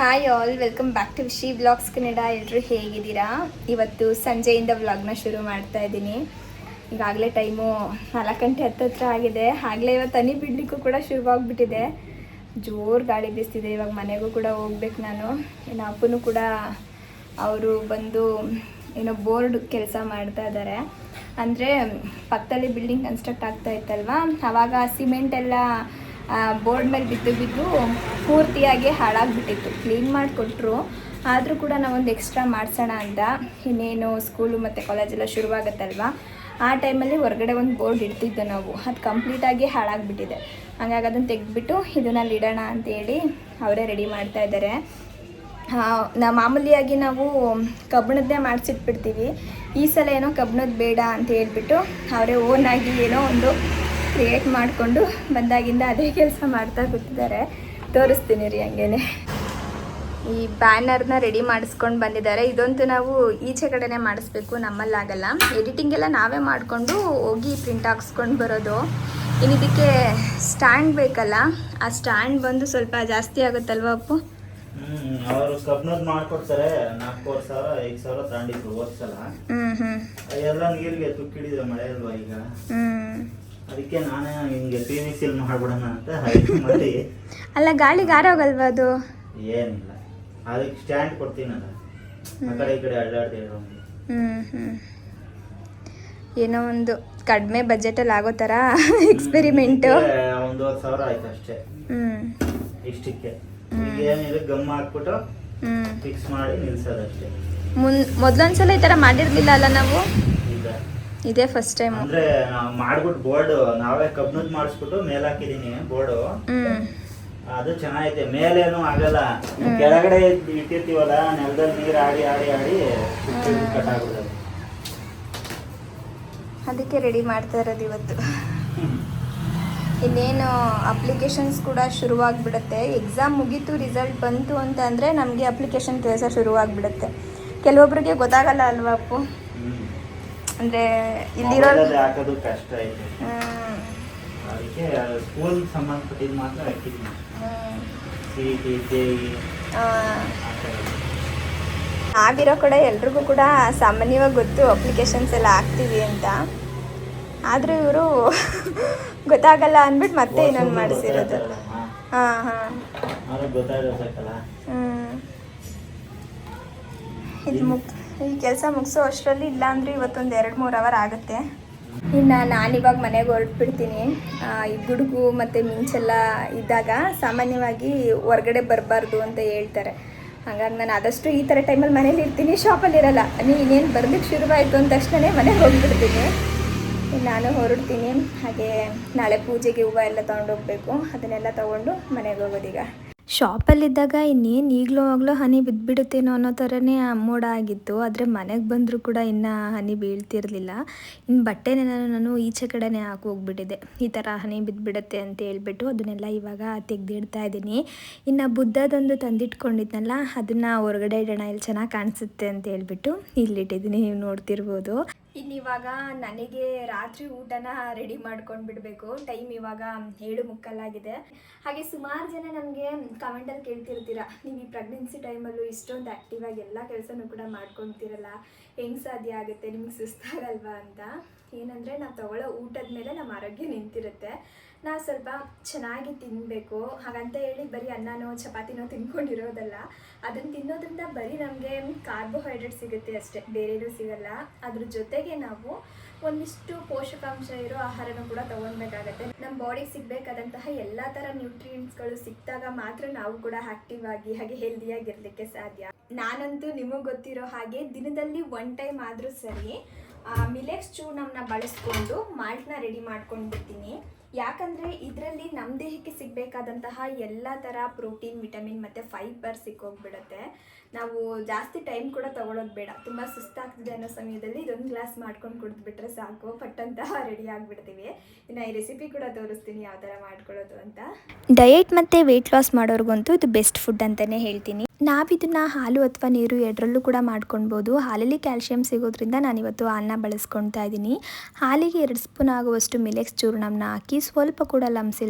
Hi all welcome back to Vishi vlogs Kannada ಎಲ್ಲರೂ ಹೇಗಿದ್ದೀರಾ? ಇವತ್ತು ಸಂಜೆಯಿಂದ ವ್ಲಾಗ್ನ ಶುರು ಮಾಡ್ತಾ ಇದ್ದೀನಿ. ಈಗಾಗಲೇ ಟೈಮು ನಾಲ್ಕು ಗಂಟೆ ಹತ್ತತ್ರ ಆಗಿದೆ. ಆಗಲೇ ಇವತ್ತು ಹನಿ ಬಿಡಲಿಕ್ಕೂ ಕೂಡ ಶುರುವಾಗ್ಬಿಟ್ಟಿದೆ ಜೋರು ಗಾಳಿ ಬೀಸ್ತಿದೆ, ಇವಾಗ ಮನೆಗೂ ಕೂಡ ಹೋಗ್ಬೇಕು ನಾನು. ಇನ್ನು ಅಪ್ಪನೂ ಕೂಡ ಅವರು ಬಂದು ಏನೋ ಬೋರ್ಡ್ ಕೆಲಸ ಮಾಡ್ತಾ ಇದ್ದಾರೆ. ಅಂದರೆ ಪಕ್ಕದಲ್ಲಿ ಬಿಲ್ಡಿಂಗ್ ಕನ್ಸ್ಟ್ರಕ್ಟ್ ಆಗ್ತಾ ಇತ್ತಲ್ವಾ? ಆವಾಗ ಸಿಮೆಂಟ್ ಎಲ್ಲ ಬೋರ್ಡ್ ಮೇಲೆ ಬಿದ್ದು ಬಿದ್ದು ಪೂರ್ತಿಯಾಗಿ ಹಾಳಾಗ್ಬಿಟ್ಟಿತ್ತು. ಕ್ಲೀನ್ ಮಾಡಿಕೊಟ್ರು. ಆದರೂ ಕೂಡ ನಾವೊಂದು ಎಕ್ಸ್ಟ್ರಾ ಮಾಡಿಸೋಣ ಅಂತ ಇನ್ನೇನು ಸ್ಕೂಲು ಮತ್ತು ಕಾಲೇಜೆಲ್ಲ ಶುರುವಾಗುತ್ತಲ್ವ? ಆ ಟೈಮಲ್ಲಿ ಹೊರಗಡೆ ಒಂದು ಬೋರ್ಡ್ ಇಡ್ತಿದ್ದು ನಾವು. ಅದು ಕಂಪ್ಲೀಟಾಗಿ ಹಾಳಾಗಿಬಿಟ್ಟಿದೆ. ಹಾಗಾಗಿ ಅದನ್ನು ತೆಗೆದ್ಬಿಟ್ಟು ಇದನ್ನು ಇಡೋಣ ಅಂತೇಳಿ ಅವರೇ ರೆಡಿ ಮಾಡ್ತಾ ಇದ್ದಾರೆ. ನಾ ಮಾಮೂಲಿಯಾಗಿ ನಾವು ಕಬ್ಬಣದ್ದೇ ಮಾಡಿಸಿಟ್ಬಿಡ್ತೀವಿ. ಈ ಸಲ ಏನೋ ಕಬ್ಬಣದ ಬೇಡ ಅಂತ ಹೇಳ್ಬಿಟ್ಟು ಅವರೇ ಓನಾಗಿ ಏನೋ ಒಂದು ಕ್ರಿಯೇಟ್ ಮಾಡಿಕೊಂಡು ಬಂದಾಗಿಂದ ಅದೇ ಕೆಲಸ ಮಾಡ್ತಾ ಕೂತಿದ್ದಾರೆ. ತೋರಿಸ್ತೀನಿ ರೀ ಹಂಗೇನೆ. ಈ ಬ್ಯಾನರ್ನ ರೆಡಿ ಮಾಡಿಸ್ಕೊಂಡು ಬಂದಿದ್ದಾರೆ. ಇದಂತೂ ನಾವು ಈಚೆ ಕಡೆನೇ ಮಾಡಿಸ್ಬೇಕು ನಮ್ಮಲ್ಲಾಗಲ್ಲ. ಎಡಿಟಿಂಗ್ ಎಲ್ಲ ನಾವೇ ಮಾಡಿಕೊಂಡು ಹೋಗಿ ಪ್ರಿಂಟ್ ಹಾಕ್ಸ್ಕೊಂಡು ಬರೋದು. ಇನ್ನು ಇದಕ್ಕೆ ಸ್ಟ್ಯಾಂಡ್ ಬೇಕಲ್ಲ ಆ ಸ್ಟ್ಯಾಂಡ್ ಬಂದು ಸ್ವಲ್ಪ ಜಾಸ್ತಿ ಆಗುತ್ತಲ್ವ ಅಪ್ಪು? ಹ್ಮ್ ಅವರು ಕಬ್ನದ್ ಮಾಡ್ಕೊಡ್ತಾರೆ. ನಾಲ್ಕೂವರೆ ಸಾವಿರ ಐದು ಸಾವಿರ ತಗೊಂಡಿದ್ರು ಹೋದ್ಸಲ. ಹ್ಞೂ ಹ್ಞೂ ಎಲ್ಲ ನೀರಿಗೆ ತುಕ್ಕಿಡಿದ್ರೆ ಮಳೆ ಅಲ್ವಾ ಈಗ? ಹ್ಞೂ ಅದಕ್ಕೆ ನಾನೇ ಹಿಂಗೆ ಪಿ ವಿ ಸಿಲ್ ಮಾಡ್ಬಿಡೋಣ ಅಂತ ಮಾಡಿ ಅಲ್ಲ ಗಾಳಿಗೆ ಆರೋಗಲ್ವಾ ಅದು? ಏನಿಲ್ಲ. ಅದಕ್ಕೆ ಸ್ಟ್ಯಾಂಡ್ ಕೊಡ್ತೀನಲ್ಲ ಆ ಕಡೆ ಈ ಕಡೆ ಅಡ್ಡಾಡ್ತಿರೋ ಏನೋ ಒಂದು ಕಡಿಮೆ ಬಜೆಟಲ್ಲಿ ಆಗೋ ಥರ ಎಕ್ಸ್ಪೆರಿಮೆಂಟು ಒಂದೂವರೆ ಸಾವಿರ ಆಯ್ತು ಅಷ್ಟೇ. ಇಷ್ಟಕ್ಕೆ. ಈಗ ಏನಿದೆ ಗಮ್ ಹಾಕ್ಬಿಟ್ಟು ಫಿಕ್ಸ್ ಮಾಡಿ ನಿಲ್ಸೋದಷ್ಟೇ ಮುನ್ ಮೊದಲೊಂದ್ಸಲ ಈ ಥರ ಮಾಡಿರಲಿಲ್ಲ ಅಲ್ಲ ನಾವು? ಈಗ ಇದೇ ಫಸ್ಟ್ ಟೈಮ್ ಅಂದ್ರೆ ಮಾಡ್ಬಿಟ್ಟು ಬೋರ್ಡ್ ನಾವೇ ಕಬ್ನದ್ ಮಾಡಿಸ್ಬಿಟ್ಟು ಮೇಲ್ ಹಾಕಿದೀನಿ ಬೋರ್ಡ್. ಅದು ಚೆನ್ನಾಗೈತೆ. ಮೇಲೇನು ಆಗಲ್ಲ. ಕೆಳಗಡೆ ಇಟ್ಟಿರ್ತೀವಲ್ಲ ನೆಲದಲ್ಲಿ ನೀರ್ ಆಡಿ ಆಡಿ ಆಡಿ ಕಟ್ ಆಗ್ಬಿಡೋದು. ಅದಕ್ಕೆ ರೆಡಿ ಮಾಡ್ತಾ ಇರೋದು ಇವತ್ತು. ಇನ್ನೇನು ಅಪ್ಲಿಕೇಶನ್ಸ್ ಕೂಡ ಶುರುವಾಗ್ಬಿಡುತ್ತೆ. ಎಕ್ಸಾಮ್ ಮುಗೀತು ರಿಸಲ್ಟ್ ಬಂತು ಅಂತ ಅಂದರೆ ನಮಗೆ ಅಪ್ಲಿಕೇಶನ್ ಕೆಲಸ ಶುರುವಾಗ್ಬಿಡುತ್ತೆ. ಕೆಲವೊಬ್ರಿಗೆ ಗೊತ್ತಾಗಲ್ಲ ಅಲ್ವಾ ಅಪ್ಪು. ಅಂದರೆ ಇಲ್ಲಿರೋ ಹಾಕೋದು ಕಷ್ಟ ಐತೆ ಅದಕ್ಕೆ ಸ್ಕೂಲ್ ಸಂಬಂಧಪಟ್ಟಿದ್ದು ಮಾತ್ರ ಹಾಕಿದ್ದೀನಿ ಹ್ಮ್. ಸಿ ಟಿ ಜೆ ಆ, ನಾವಿರೋ ಕಡೆ ಎಲ್ರಿಗೂ ಕೂಡ ಸಾಮಾನ್ಯವಾಗಿ ಗೊತ್ತು ಅಪ್ಲಿಕೇಶನ್ಸ್ ಎಲ್ಲ ಹಾಕ್ತೀವಿ ಅಂತ. ಆದರೂ ಇವರು ಗೊತ್ತಾಗಲ್ಲ ಅಂದ್ಬಿಟ್ಟು ಮತ್ತೆ ಇನ್ನೊಂದು ಮಾಡಿಸಿರೋದು. ಹಾಂ ಹಾಂ. ಇದು ಈ ಕೆಲಸ ಮುಗಿಸೋ ಅಷ್ಟರಲ್ಲಿ ಇಲ್ಲ ಅಂದರೆ ಇವತ್ತೊಂದು ಎರಡು ಮೂರು ಅವರ್ ಆಗುತ್ತೆ. ಇನ್ನು ನಾನಿವಾಗ ಮನೆಗೆ ಹೊರಟ್ಬಿಡ್ತೀನಿ. ಈ ಗುಡುಗು ಮತ್ತು ಮಿಂಚೆಲ್ಲ ಇದ್ದಾಗ ಸಾಮಾನ್ಯವಾಗಿ ಹೊರಗಡೆ ಬರಬಾರ್ದು ಅಂತ ಹೇಳ್ತಾರೆ. ಹಾಗಾಗಿ ನಾನು ಆದಷ್ಟು ಈ ಥರ ಟೈಮಲ್ಲಿ ಮನೇಲಿ ಇರ್ತೀನಿ ಶಾಪಲ್ಲಿ ಇರಲ್ಲ. ನೀ ಇನ್ನೇನು ಬರ್ಲಿಕ್ಕೆ ಶುರುವಾಯಿತು ಅಂದ ತಕ್ಷಣ ಮನೆಗೆ ಹೋಗ್ಬಿಡ್ತೀನಿ. ನಾನು ಹೊರಡ್ತೀನಿ. ಹಾಗೆ ನಾಳೆ ಪೂಜೆಗೆ ಹೂವು ಎಲ್ಲ ತೊಗೊಂಡೋಗ್ಬೇಕು ಅದನ್ನೆಲ್ಲ ತೊಗೊಂಡು ಮನೆಗೆ ಹೋಗೋದೀಗ. ಶಾಪಲ್ಲಿದ್ದಾಗ ಇನ್ನೇನು ಈಗಲೂ ಆಗಲೂ ಹನಿ ಬಿದ್ದುಬಿಡುತ್ತೇನೋ ಅನ್ನೋ ಥರನೇ ಮೋಡ ಆಗಿತ್ತು. ಆದರೆ ಮನೆಗೆ ಬಂದರೂ ಕೂಡ ಇನ್ನು ಹನಿ ಬೀಳ್ತಿರಲಿಲ್ಲ. ಇನ್ನು ಬಟ್ಟೆನೇ ನಾನು ನಾನು ಈಚೆ ಕಡೆನೇ ಹಾಕಿ ಹೋಗ್ಬಿಟ್ಟಿದ್ದೆ. ಈ ಥರ ಹನಿ ಬಿದ್ದುಬಿಡುತ್ತೆ ಅಂತ ಹೇಳ್ಬಿಟ್ಟು ಅದನ್ನೆಲ್ಲ ಇವಾಗ ತೆಗೆದಿಡ್ತಾ ಇದ್ದೀನಿ. ಇನ್ನು ಬುದ್ಧದೊಂದು ತಂದಿಟ್ಕೊಂಡಿದ್ನಲ್ಲ, ಅದನ್ನು ಹೊರಗಡೆ ಇಡೋಣ, ಇಲ್ಲಿ ಚೆನ್ನಾಗಿ ಕಾಣಿಸುತ್ತೆ ಅಂತ ಹೇಳ್ಬಿಟ್ಟು ಇಲ್ಲಿಟ್ಟಿದ್ದೀನಿ. ನೀವು ನೋಡ್ತಿರ್ಬೋದು. ಇನ್ನಿವಾಗ ನನಗೆ ರಾತ್ರಿ ಊಟನ ರೆಡಿ ಮಾಡ್ಕೊಂಡು ಬಿಡಬೇಕು. ಟೈಮ್ ಇವಾಗ ಏಳು ಮುಕ್ಕಲ್ಲಾಗಿದೆ ಹಾಗೆ ಸುಮಾರು ಜನ ನಮಗೆ ಕಮೆಂಟಲ್ಲಿ ಕೇಳ್ತಿರ್ತೀರ, ನೀವು ಈ ಪ್ರೆಗ್ನೆನ್ಸಿ ಟೈಮಲ್ಲೂ ಇಷ್ಟೊಂದು ಆ್ಯಕ್ಟಿವಾಗಿ ಎಲ್ಲ ಕೆಲಸನೂ ಕೂಡ ಮಾಡ್ಕೊತೀರಲ್ಲ, ಹೆಂಗೆ ಸಾಧ್ಯ ಆಗುತ್ತೆ? ನಿಮ್ಗೆ ಸುಸ್ತಾಗಲ್ವಾ? ಅಂತ. ಏನಂದರೆ ನಾವು ತಗೊಳ್ಳೋ ಊಟದ ಮೇಲೆ ನಮ್ಮ ಆರೋಗ್ಯ ನಿಂತಿರುತ್ತೆ. ನಾವು ಸ್ವಲ್ಪ ಚೆನ್ನಾಗಿ ತಿನ್ನಬೇಕು ಹಾಗಂತ ಹೇಳಿ ಬರೀ ಅನ್ನನೋ, ಚಪಾತಿನೋ ತಿನ್ಕೊಂಡಿರೋದಲ್ಲ. ಅದನ್ನು ತಿನ್ನೋದ್ರಿಂದ ಬರೀ ನಮಗೆ ಕಾರ್ಬೋಹೈಡ್ರೇಟ್ ಸಿಗುತ್ತೆ ಅಷ್ಟೇ. ಬೇರೆನೂ ಸಿಗಲ್ಲ. ಅದ್ರ ಜೊತೆಗೆ ನಾವು ಒಂದಿಷ್ಟು ಪೋಷಕಾಂಶ ಇರೋ ಆಹಾರನೂ ಕೂಡ ತಗೊಳ್ಬೇಕಾಗತ್ತೆ. ನಮ್ಮ ಬಾಡಿಗೆ ಸಿಗಬೇಕಾದಂತಹ ಎಲ್ಲ ಥರ ನ್ಯೂಟ್ರಿಯೆಂಟ್ಸ್ಗಳು ಸಿಕ್ಕಿದಾಗ ಮಾತ್ರ ನಾವು ಕೂಡ ಆಕ್ಟಿವ್ ಆಗಿ, ಹಾಗೆ ಹೆಲ್ದಿಯಾಗಿರಲಿಕ್ಕೆ ಸಾಧ್ಯ. ನಾನಂತೂ ನಿಮಗೆ ಗೊತ್ತಿರೋ ಹಾಗೆ ದಿನದಲ್ಲಿ ಒನ್ ಟೈಮ್ ಆದರೂ ಸರಿ ಮಿಲೆಕ್ಸ್ ಚೂರ್ಣಮ್ನ ಬಳಸ್ಕೊಂಡು ಮಾಲ್ಟ್ನ ರೆಡಿ ಮಾಡ್ಕೊಂಡು ಬಿಡ್ತೀನಿ ಯಾಕಂದರೆ ಇದರಲ್ಲಿ ನಮ್ಮ ದೇಹಕ್ಕೆ ಸಿಗಬೇಕಾದಂತಹ ಎಲ್ಲ ಥರ ಪ್ರೋಟೀನ್, ವಿಟಮಿನ್ ಮತ್ತು ಫೈಬರ್ ಸಿಕ್ಕೋಗ್ಬಿಡುತ್ತೆ. ನಾವು ಜಾಸ್ತಿ ಟೈಮ್ ಕೂಡ ತಗೊಳ್ಳೋದು ಬೇಡ. ತುಂಬ ಸುಸ್ತಾಗ್ತಿದೆ ಅನ್ನೋ ಸಮಯದಲ್ಲಿ ಇದೊಂದು ಗ್ಲಾಸ್ ಮಾಡ್ಕೊಂಡು ಕುಡಿದ್ಬಿಟ್ರೆ ಸಾಕು. ಪಟ್ಟಂತಹ ರೆಡಿ ಆಗಿಬಿಡ್ತೀವಿ. ಇನ್ನು ಈ ರೆಸಿಪಿ ಕೂಡ ತೋರಿಸ್ತೀನಿ ಯಾವ ಥರ ಮಾಡ್ಕೊಳ್ಳೋದು ಅಂತ. ಡಯಟ್ ಮತ್ತು ವೆಯ್ಟ್ ಲಾಸ್ ಮಾಡೋರ್ಗಂತೂ ಇದು ಬೆಸ್ಟ್ ಫುಡ್ ಅಂತಲೇ ಹೇಳ್ತೀನಿ. ನಾವಿದನ್ನು ಹಾಲು ಅಥವಾ ನೀರು ಎರಡರಲ್ಲೂ ಕೂಡ ಮಾಡ್ಕೊಳ್ಬೋದು. ಹಾಲಲ್ಲಿ ಕ್ಯಾಲ್ಶಿಯಂ ಸಿಗೋದ್ರಿಂದ ನಾನಿವತ್ತು ಹಾಲನ್ನ ಬಳಸ್ಕೊಳ್ತಾ ಇದ್ದೀನಿ. ಹಾಲಿಗೆ ಎರಡು ಸ್ಪೂನ್ ಆಗುವಷ್ಟು ಮಿಲೆಕ್ಸ್ ಚೂರ್ಣಮ್ನ ಹಾಕಿ ಸ್ವಲ್ಪ ಕೂಡ ಲಮ್ಸ್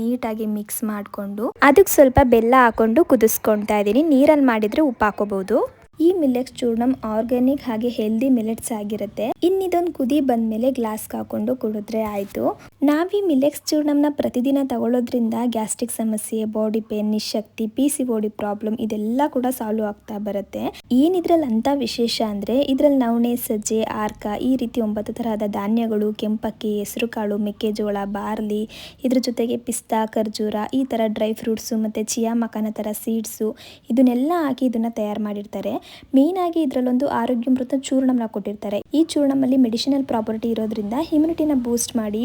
ನೀಟಾಗಿ ಮಿಕ್ಸ್ ಮಾಡಿಕೊಂಡು, ಅದಕ್ಕೆ ಸ್ವಲ್ಪ ಬೆಲ್ಲ ಹಾಕ್ಕೊಂಡು ಕುದಿಸ್ಕೊಳ್ತಾ ಇದ್ದೀನಿ. ನೀರಲ್ಲಿ ಮಾಡಿದರೆ ಉಪ್ಪು ಹಾಕೋಬಹುದು ಈ ಮಿಲೆಟ್ಸ್ ಚೂರ್ಣಂ ಆರ್ಗ್ಯಾನಿಕ್ ಹಾಗೆ ಹೆಲ್ದಿ ಮಿಲೆಟ್ಸ್ ಆಗಿರುತ್ತೆ. ಇನ್ನಿದೊಂದು ಕುದಿ ಬಂದ್ಮೇಲೆ ಗ್ಲಾಸ್ ಹಾಕೊಂಡು ಕುಡಿದ್ರೆ ಆಯ್ತು. ನಾವೀ ಮಿಲೆಟ್ಸ್ ಚೂರ್ಣಂನ ಪ್ರತಿದಿನ ತಗೊಳ್ಳೋದ್ರಿಂದ ಗ್ಯಾಸ್ಟ್ರಿಕ್ ಸಮಸ್ಯೆ, ಬಾಡಿ ಪೇನ್ ನಿಶಕ್ತಿ ಪಿ ಸಿ ಬಾಡಿ ಪ್ರಾಬ್ಲಮ್ ಇದೆಲ್ಲ ಕೂಡ ಸಾಲ್ವ್ ಆಗ್ತಾ ಬರುತ್ತೆ. ಏನಿದ್ರಲ್ಲಿ ಅಂತ ವಿಶೇಷ ಅಂದ್ರೆ ಇದ್ರಲ್ಲಿ ನವಣೆ, ಸಜ್ಜೆ, ಆರ್ಕ ಈ ರೀತಿ ಒಂಬತ್ತು ತರಹದ ಧಾನ್ಯಗಳು, ಕೆಂಪಕ್ಕಿ, ಹೆಸರುಕಾಳು, ಮೆಕ್ಕೆಜೋಳ, ಬಾರ್ಲಿ, ಇದ್ರ ಜೊತೆಗೆ ಪಿಸ್ತಾ, ಖರ್ಜೂರ ಈ ತರ ಡ್ರೈ ಫ್ರೂಟ್ಸು ಮತ್ತೆ ಚಿಯಾ ಮಕಾನ ತರ ಸೀಡ್ಸು ಇದನ್ನೆಲ್ಲ ಹಾಕಿ ಇದನ್ನ ತಯಾರು ಮಾಡಿರ್ತಾರೆ. ಮೇಯ್ನಾಗಿ ಇದರಲ್ಲೊಂದು ಆರೋಗ್ಯ ಮೃತ ಚೂರ್ಣಂನ ಕೊಟ್ಟಿರ್ತಾರೆ. ಈ ಚೂರ್ಣಮಲ್ಲಿ ಮೆಡಿಸಿನಲ್ ಪ್ರಾಪರ್ಟಿ ಇರೋದ್ರಿಂದ ಇಮ್ಯುನಿಟಿನ ಬೂಸ್ಟ್ ಮಾಡಿ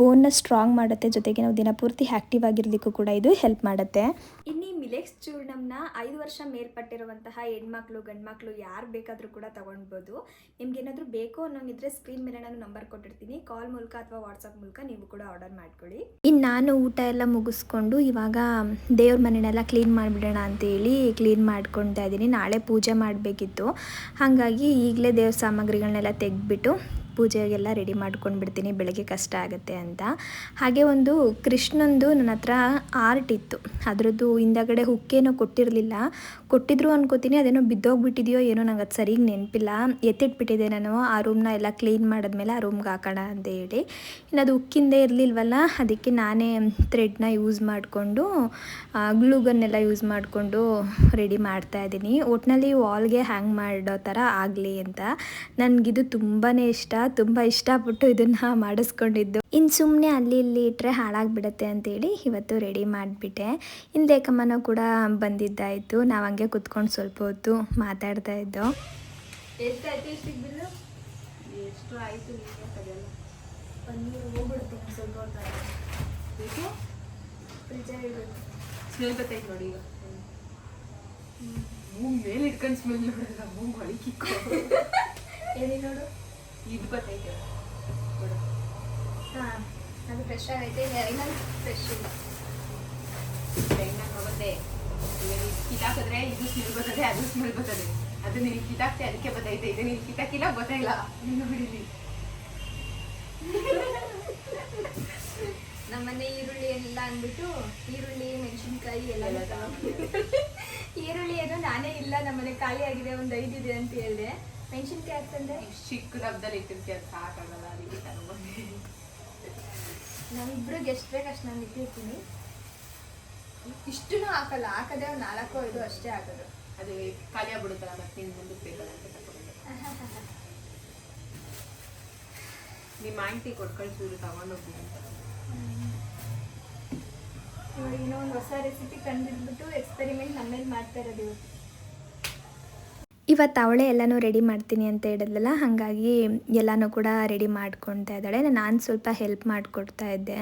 ಬೋನ್ನ ಸ್ಟ್ರಾಂಗ್ ಮಾಡುತ್ತೆ. ಜೊತೆಗೆ ನಾವು ದಿನಪೂರ್ತಿ ಆಕ್ಟಿವ್ ಆಗಿರ್ಲಿಕ್ಕೂ ಕೂಡ ಇದು ಹೆಲ್ಪ್ ಮಾಡುತ್ತೆ. ಇನ್ನು ಈ ಮಿಲೆಕ್ಸ್ ಚೂರ್ಣಂನ ಐದು ವರ್ಷ ಮೇಲ್ಪಟ್ಟಿರುವಂತಹ ಹೆಣ್ಮಕ್ಳು ಗಂಡ್ಮಕ್ಳು ಯಾರು ಬೇಕಾದರೂ ಕೂಡ ತಗೊಳ್ಬೋದು. ನಿಮ್ಗೆ ಏನಾದರೂ ಬೇಕು ಅನ್ನೋಂಗಿದ್ರೆ ಸ್ಕ್ರೀನ್ ಮೇಲೆ ನಾನು ನಂಬರ್ ಕೊಟ್ಟಿರ್ತೀನಿ. ಕಾಲ್ ಮೂಲಕ ಅಥವಾ ವಾಟ್ಸಪ್ ಮೂಲಕ ನೀವು ಕೂಡ ಆರ್ಡರ್ ಮಾಡ್ಕೊಳ್ಳಿ. ಇನ್ನು ನಾನು ಊಟ ಎಲ್ಲ ಮುಗಿಸ್ಕೊಂಡು ಇವಾಗ ದೇವ್ರ ಮನೆಯೆಲ್ಲ ಕ್ಲೀನ್ ಮಾಡಿಬಿಡೋಣ ಅಂತೇಳಿ ಕ್ಲೀನ್ ಮಾಡ್ಕೊತಾ ಇದ್ದೀನಿ. ನಾಳೆ ಪೂಜೆ ಮಾಡಬೇಕಿತ್ತು. ಹಾಗಾಗಿ ಈಗಲೇ ದೇವ್ರ ಸಾಮಗ್ರಿಗಳನ್ನೆಲ್ಲ ತೆಗೆದ್ಬಿಟ್ಟು ಪೂಜೆಗೆಲ್ಲ ರೆಡಿ ಮಾಡ್ಕೊಂಡು ಬಿಡ್ತೀನಿ ಬೆಳಗ್ಗೆ ಕಷ್ಟ ಆಗುತ್ತೆ ಅಂತ. ಹಾಗೆ ಒಂದು ಕೃಷ್ಣಂದು ನನ್ನ ಹತ್ರ ಆರ್ಟ್ ಇತ್ತು. ಅದರದ್ದು ಹಿಂದಗಡೆ ಹುಕ್ಕೇನೋ ಕೊಟ್ಟಿರಲಿಲ್ಲ. ಕೊಟ್ಟಿದ್ರು ಅನ್ಕೋತೀನಿ, ಅದೇನೋ ಬಿದ್ದೋಗ್ಬಿಟ್ಟಿದೆಯೋ ಏನೋ, ನಂಗೆ ಅದು ಸರಿಗೆ ನೆನಪಿಲ್ಲ. ಎತ್ತಿಟ್ಬಿಟ್ಟಿದೆ ನಾನು, ಆ ರೂಮ್ನ ಎಲ್ಲ ಕ್ಲೀನ್ ಮಾಡಿದ್ಮೇಲೆ ಆ ರೂಮ್ಗೆ ಹಾಕೋಣ ಅಂತ ಹೇಳಿ. ಇನ್ನು ಅದು ಉಕ್ಕಿಂದೇ ಇರಲಿಲ್ವಲ್ಲ, ಅದಕ್ಕೆ ನಾನೇ ಥ್ರೆಡ್ನ ಯೂಸ್ ಮಾಡಿಕೊಂಡು ಗ್ಲೂಗನ್ನೆಲ್ಲ ಯೂಸ್ ಮಾಡಿಕೊಂಡು ರೆಡಿ ಮಾಡ್ತಾ ಇದ್ದೀನಿ. ಒಟ್ಟಿನಲ್ಲಿ ವಾಲ್ಗೆ ಹ್ಯಾಂಗ್ ಮಾಡೋ ಥರ ಆಗಲಿ ಅಂತ. ನನಗಿದು ತುಂಬಾ ಇಷ್ಟ, ತುಂಬ ಇಷ್ಟಪಟ್ಟು ಇದನ್ನು ಮಾಡಿಸ್ಕೊಂಡಿದ್ದು. ಇನ್ನು ಸುಮ್ಮನೆ ಅಲ್ಲಿ ಇಲ್ಲಿ ಇಟ್ಟರೆ ಹಾಳಾಗಿಬಿಡತ್ತೆ ಅಂತೇಳಿ ಇವತ್ತು ರೆಡಿ ಮಾಡಿಬಿಟ್ಟೆ. ಇನ್ನು ಲೇಖಮ್ಮನೂ ಕೂಡ ಬಂದಿದ್ದಾಯಿತು. ನಾವು ಹಂಗೆ ಕುತ್ಕೊಂಡು ಸ್ವಲ್ಪ ಹೊತ್ತು ಮಾತಾಡ್ತಾ ಇದ್ದೋ. ಎಷ್ಟು ಆಯ್ತು ಪನ್ನೀರ್ ಹೋಗ್ಬಿಡ್ತೀನಿ ಸ್ವಲ್ಪ ಹೊತ್ತು ಫ್ರಿಜ್ಜಾಗಿ ಇರುತ್ತೆ ಸ್ಮೆಲ್ ಬರ್ತೈತೆ ನೋಡಿ ಈಗ. ಮೂಗ್ ಮೇಲೆ ಇಟ್ಕೊಂಡು ಸ್ಮೆಲ್ ನೋಡಿದ್ರ ಮೂಗ್ ಹೇಳಿ ನೋಡು? ಇದು ಬರ್ತೈತೆ ನೋಡು ಹಾಂ ಅದು ಫ್ರೆಶ್ ಆಗೈತೆ. ಇನ್ನೊಂದು ಫ್ರೆಶ್ ಇಲ್ಲ ಹೆಂಗ ಹೋಗುತ್ತೆ ಕಿತ್ತಾಕಿದ್ರೆ ಇದು ಸ್ಮೆಲ್ ಬರ್ತದೆ ಅದು ಸ್ಮೆಲ್ ಬರ್ತದೆ. ಅದು ನೀನು ಕಿತ್ತಾಕ್ತೆ ಅದಕ್ಕೆ ಬರ್ತೈತೆ ಇದು ನೀನು ಕಿತಾಕಿಲ್ಲ ಗೊತ್ತಾಯಿಲ್ಲ ನೀನು ಬಿಡಿಲಿ. ನಮ್ಮನೆ ಈರುಳ್ಳಿ ಎಲ್ಲ ಅಂದ್ಬಿಟ್ಟು ಈರುಳ್ಳಿ ಮೆಣಸಿನ್ಕಾಯಿ ಎಲ್ಲ ಈರುಳ್ಳಿ ಏನೋ ನಾನೇ ಇಲ್ಲ ನಮ್ಮನೆ ಖಾಲಿ ಆಗಿದೆ ಒಂದು ಐದು ಇದೆ ಅಂತ ಹೇಳಿದೆ. ಮೆಣಸಿನ್ಕಾಯಿ ಹಾಕ್ತಂದೆ ಚಿಕ್ಕ ಡಬ್ಬದಲ್ಲಿ ಇಟ್ಟಿರ್ತೀಯ ಅದು ಸಾಕಾಗಲ್ಲ ಅದಕ್ಕೆ ತಗೊಂಡ್ಬಂದೆ. ನಾವಿಬ್ರಿಗೆ ಗೆಸ್ಟ್ ಬೇಕು ಅಷ್ಟು ನಾನು ಇಟ್ಟಿರ್ತೀನಿ ಇಷ್ಟೂ ಹಾಕಲ್ಲ ಹಾಕದೆ ಒಂದು ನಾಲ್ಕು ಐದು ಅಷ್ಟೇ ಹಾಕೋದು ಅದು ಖಾಲಿ ಆಗ್ಬಿಡುತ್ತಲ್ಲ ಮತ್ತೆ ನಿನ್ ಮುಂದಕ್ಕೆ ಬೇಕಲ್ಲ ಅಂತ ತಗೊಂಡೆ ನಿಮ್ಮ ಆಂಟಿ ಕೊಟ್ಟು ಕಳ್ಸಿದ್ರು ತಗೊಂಡೋಗಿ ಅಂತ. ಇವಾಗ ಇನ್ನೊಂದು ಹೊಸ ರೆಸಿಪಿ ಕಂಡಿದ್ಬಿಟ್ಟು ಎಕ್ಸ್ಪೆರಿಮೆಂಟ್ ನಮ್ಮೇಲೆ ಮಾಡ್ತಾ ಇರೋದು ಇವತ್ತು ಇವತ್ತು ಅವಳೆ ಎಲ್ಲನೂ ರೆಡಿ ಮಾಡ್ತೀನಿ ಅಂತ ಹೇಳಿದ್ಲಲ್ಲ, ಹಾಗಾಗಿ ಎಲ್ಲನೂ ಕೂಡ ರೆಡಿ ಮಾಡ್ಕೊಳ್ತಾ ಇದ್ದಾಳೆ. ನಾನು ಸ್ವಲ್ಪ ಹೆಲ್ಪ್ ಮಾಡಿಕೊಡ್ತಾ ಇದ್ದೆ.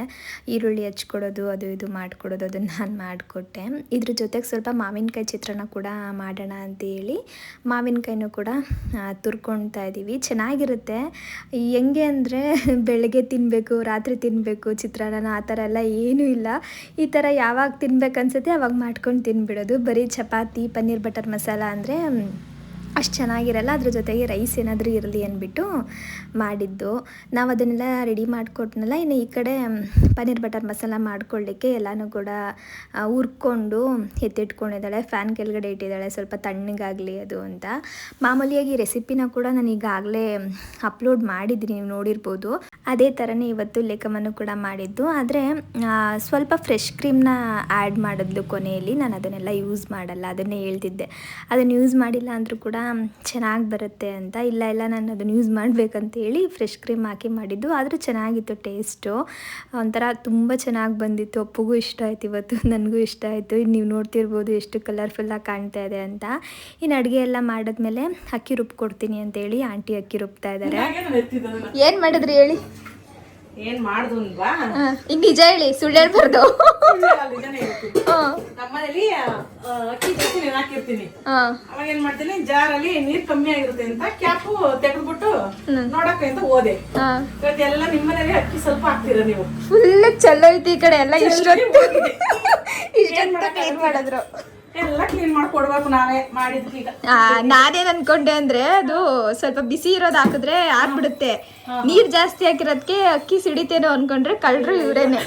ಈರುಳ್ಳಿ ಹಚ್ಕೊಡೋದು, ಅದು ಇದು ಮಾಡಿಕೊಡೋದು, ಅದನ್ನು ನಾನು ಮಾಡಿಕೊಟ್ಟೆ. ಇದ್ರ ಜೊತೆಗೆ ಸ್ವಲ್ಪ ಮಾವಿನಕಾಯಿ ಚಿತ್ರಾನ್ನ ಕೂಡ ಮಾಡೋಣ ಅಂತ ಹೇಳಿ ಮಾವಿನಕಾಯಿನೂ ಕೂಡ ತುರ್ಕೊಳ್ತಾ ಇದ್ದೀವಿ ಚೆನ್ನಾಗಿರುತ್ತೆ. ಹೆಂಗೆ ಅಂದರೆ ಬೆಳಗ್ಗೆ ತಿನ್ನಬೇಕು ರಾತ್ರಿ ತಿನ್ನಬೇಕು ಚಿತ್ರಾನ್ನ ಆ ಥರ ಎಲ್ಲ ಏನೂ ಇಲ್ಲ. ಈ ಥರ ಯಾವಾಗ ತಿನ್ಬೇಕು ಅನ್ಸುತ್ತೆ ಅವಾಗ ಮಾಡ್ಕೊಂಡು ತಿನ್ಬಿಡೋದು. ಬರೀ ಚಪಾತಿ, ಪನ್ನೀರ್ ಬಟರ್ ಮಸಾಲ ಅಂದರೆ ಅಷ್ಟು ಚೆನ್ನಾಗಿರಲ್ಲ, ಅದ್ರ ಜೊತೆಗೆ ರೈಸ್ ಏನಾದರೂ ಇರಲಿ ಅಂದ್ಬಿಟ್ಟು ಮಾಡಿದ್ದು. ನಾವು ಅದನ್ನೆಲ್ಲ ರೆಡಿ ಮಾಡಿಕೊಟ್ನಲ್ಲ, ಇನ್ನು ಈ ಕಡೆ ಪನ್ನೀರ್ ಬಟರ್ ಮಸಾಲ ಮಾಡ್ಕೊಳ್ಳಿಕ್ಕೆ ಎಲ್ಲನೂ ಕೂಡ ಹುರ್ಕೊಂಡು ಎತ್ತಿಟ್ಕೊಂಡಿದ್ದಾಳೆ. ಫ್ಯಾನ್ ಕೆಳಗಡೆ ಇಟ್ಟಿದ್ದಾಳೆ, ಸ್ವಲ್ಪ ತಣ್ಣಗಾಗಲಿ ಅದು ಅಂತ. ಮಾಮೂಲಿಯಾಗಿ ರೆಸಿಪಿನ ಕೂಡ ನಾನು ಈಗಾಗಲೇ ಅಪ್ಲೋಡ್ ಮಾಡಿದ್ದೀನಿ, ನೀವು ನೋಡಿರ್ಬೋದು. ಅದೇ ಥರನೇ ಇವತ್ತು ಲೇಖವನ್ನು ಕೂಡ ಮಾಡಿದ್ದು. ಆದರೆ ಸ್ವಲ್ಪ ಫ್ರೆಶ್ ಕ್ರೀಮ್ನ ಆ್ಯಡ್ ಮಾಡಿದ್ಲು ಕೊನೆಯಲ್ಲಿ. ನಾನು ಅದನ್ನೆಲ್ಲ ಯೂಸ್ ಮಾಡಲ್ಲ, ಅದನ್ನೇ ಹೇಳ್ತಿದ್ದೆ. ಅದನ್ನು ಯೂಸ್ ಮಾಡಿಲ್ಲ ಅಂದರೂ ಕೂಡ ಚೆನ್ನಾಗಿ ಬರುತ್ತೆ ಅಂತ. ಇಲ್ಲ ಇಲ್ಲ ನಾನು ಅದನ್ನು ಯೂಸ್ ಮಾಡಬೇಕಂತ ಹೇಳಿ ಫ್ರೆಶ್ ಕ್ರೀಮ್ ಹಾಕಿ ಮಾಡಿದ್ದು. ಆದರೂ ಚೆನ್ನಾಗಿತ್ತು ಟೇಸ್ಟು ಒಂಥರ ತುಂಬ ಚೆನ್ನಾಗಿ ಬಂದಿತ್ತು. ಅಪ್ಪುಗೂ ಇಷ್ಟ ಆಯ್ತು ಇವತ್ತು. ನನಗೂ ಇಷ್ಟ ಆಯಿತು. ನೀವು ನೋಡ್ತಿರ್ಬೋದು ಎಷ್ಟು ಕಲರ್ಫುಲ್ಲಾಗಿ ಕಾಣ್ತಾ ಇದೆ ಅಂತ. ಇನ್ನು ಅಡುಗೆ ಎಲ್ಲ ಮಾಡಿದ್ಮೇಲೆ ಅಕ್ಕಿ ರುಬ್ಬಿ ಕೊಡ್ತೀನಿ ಅಂತೇಳಿ ಆಂಟಿ ಅಕ್ಕಿ ರುಬ್ತಾ ಇದ್ದಾರೆ ಏನು ಮಾಡಿದ್ರಿ ಹೇಳಿ? ಏನ್ ಮಾಡ್ದು ಅನ್ವಾ ಈಗ ನಿಜ ಹೇಳಿ ಸುಳ್ಳು ಹೇಳ್ಬಾರ್ದು. ನಮ್ಮನೇಲಿ ಅಕ್ಕಿ ಜಾಸ್ತಿ ನೀನ್ ಹಾಕಿರ್ತೀನಿ. ಅವಾಗ ಏನ್ ಮಾಡ್ತೀನಿ ಜಾರಲ್ಲಿ ನೀರ್ ಕಮ್ಮಿ ಆಗಿರುತ್ತೆ ಅಂತ ಕ್ಯಾಪು ತೆಗೆದ್ಬಿಟ್ಟು ನೋಡಕ್ಕೆ ಅಂತ ಹೋದೆ. ಇವತ್ತೆಲ್ಲ ಇವತ್ತು ಎಲ್ಲ ನಿಮ್ಮನೇಲಿ ಅಕ್ಕಿ ಸ್ವಲ್ಪ ಹಾಕ್ತೀರ ನೀವು? ಫುಲ್ ಚಲೋ ಐತಿ ಈ ಕಡೆ ಎಲ್ಲ ಇಷ್ಟೊತ್ತು. ಇಷ್ಟೊತ್ತು ಕ್ಲೀನ್ ಮಾಡಿದ್ರು. ಎಲ್ಲ ಕ್ಲೀನ್ ಮಾಡ್ಕೊಡ್ಬೇಕು ನಾವೇ ನಾನೇನ್ ಅನ್ಕೊಂಡೆ ಅಂದ್ರೆ ಅದು ಸ್ವಲ್ಪ ಬಿಸಿ ಇರೋದ್ ಹಾಕಿದ್ರೆ ಆರ್ಬಿಡುತ್ತೆ. ನೀರ್ ಜಾಸ್ತಿ ಹಾಕಿರೋದಕ್ಕೆ ಅಕ್ಕಿ ಸಿಡಿತೇನೋ ಅನ್ಕೊಂಡ್ರೆ ಕಳ್ರು ಇವ್ರೇನೆ.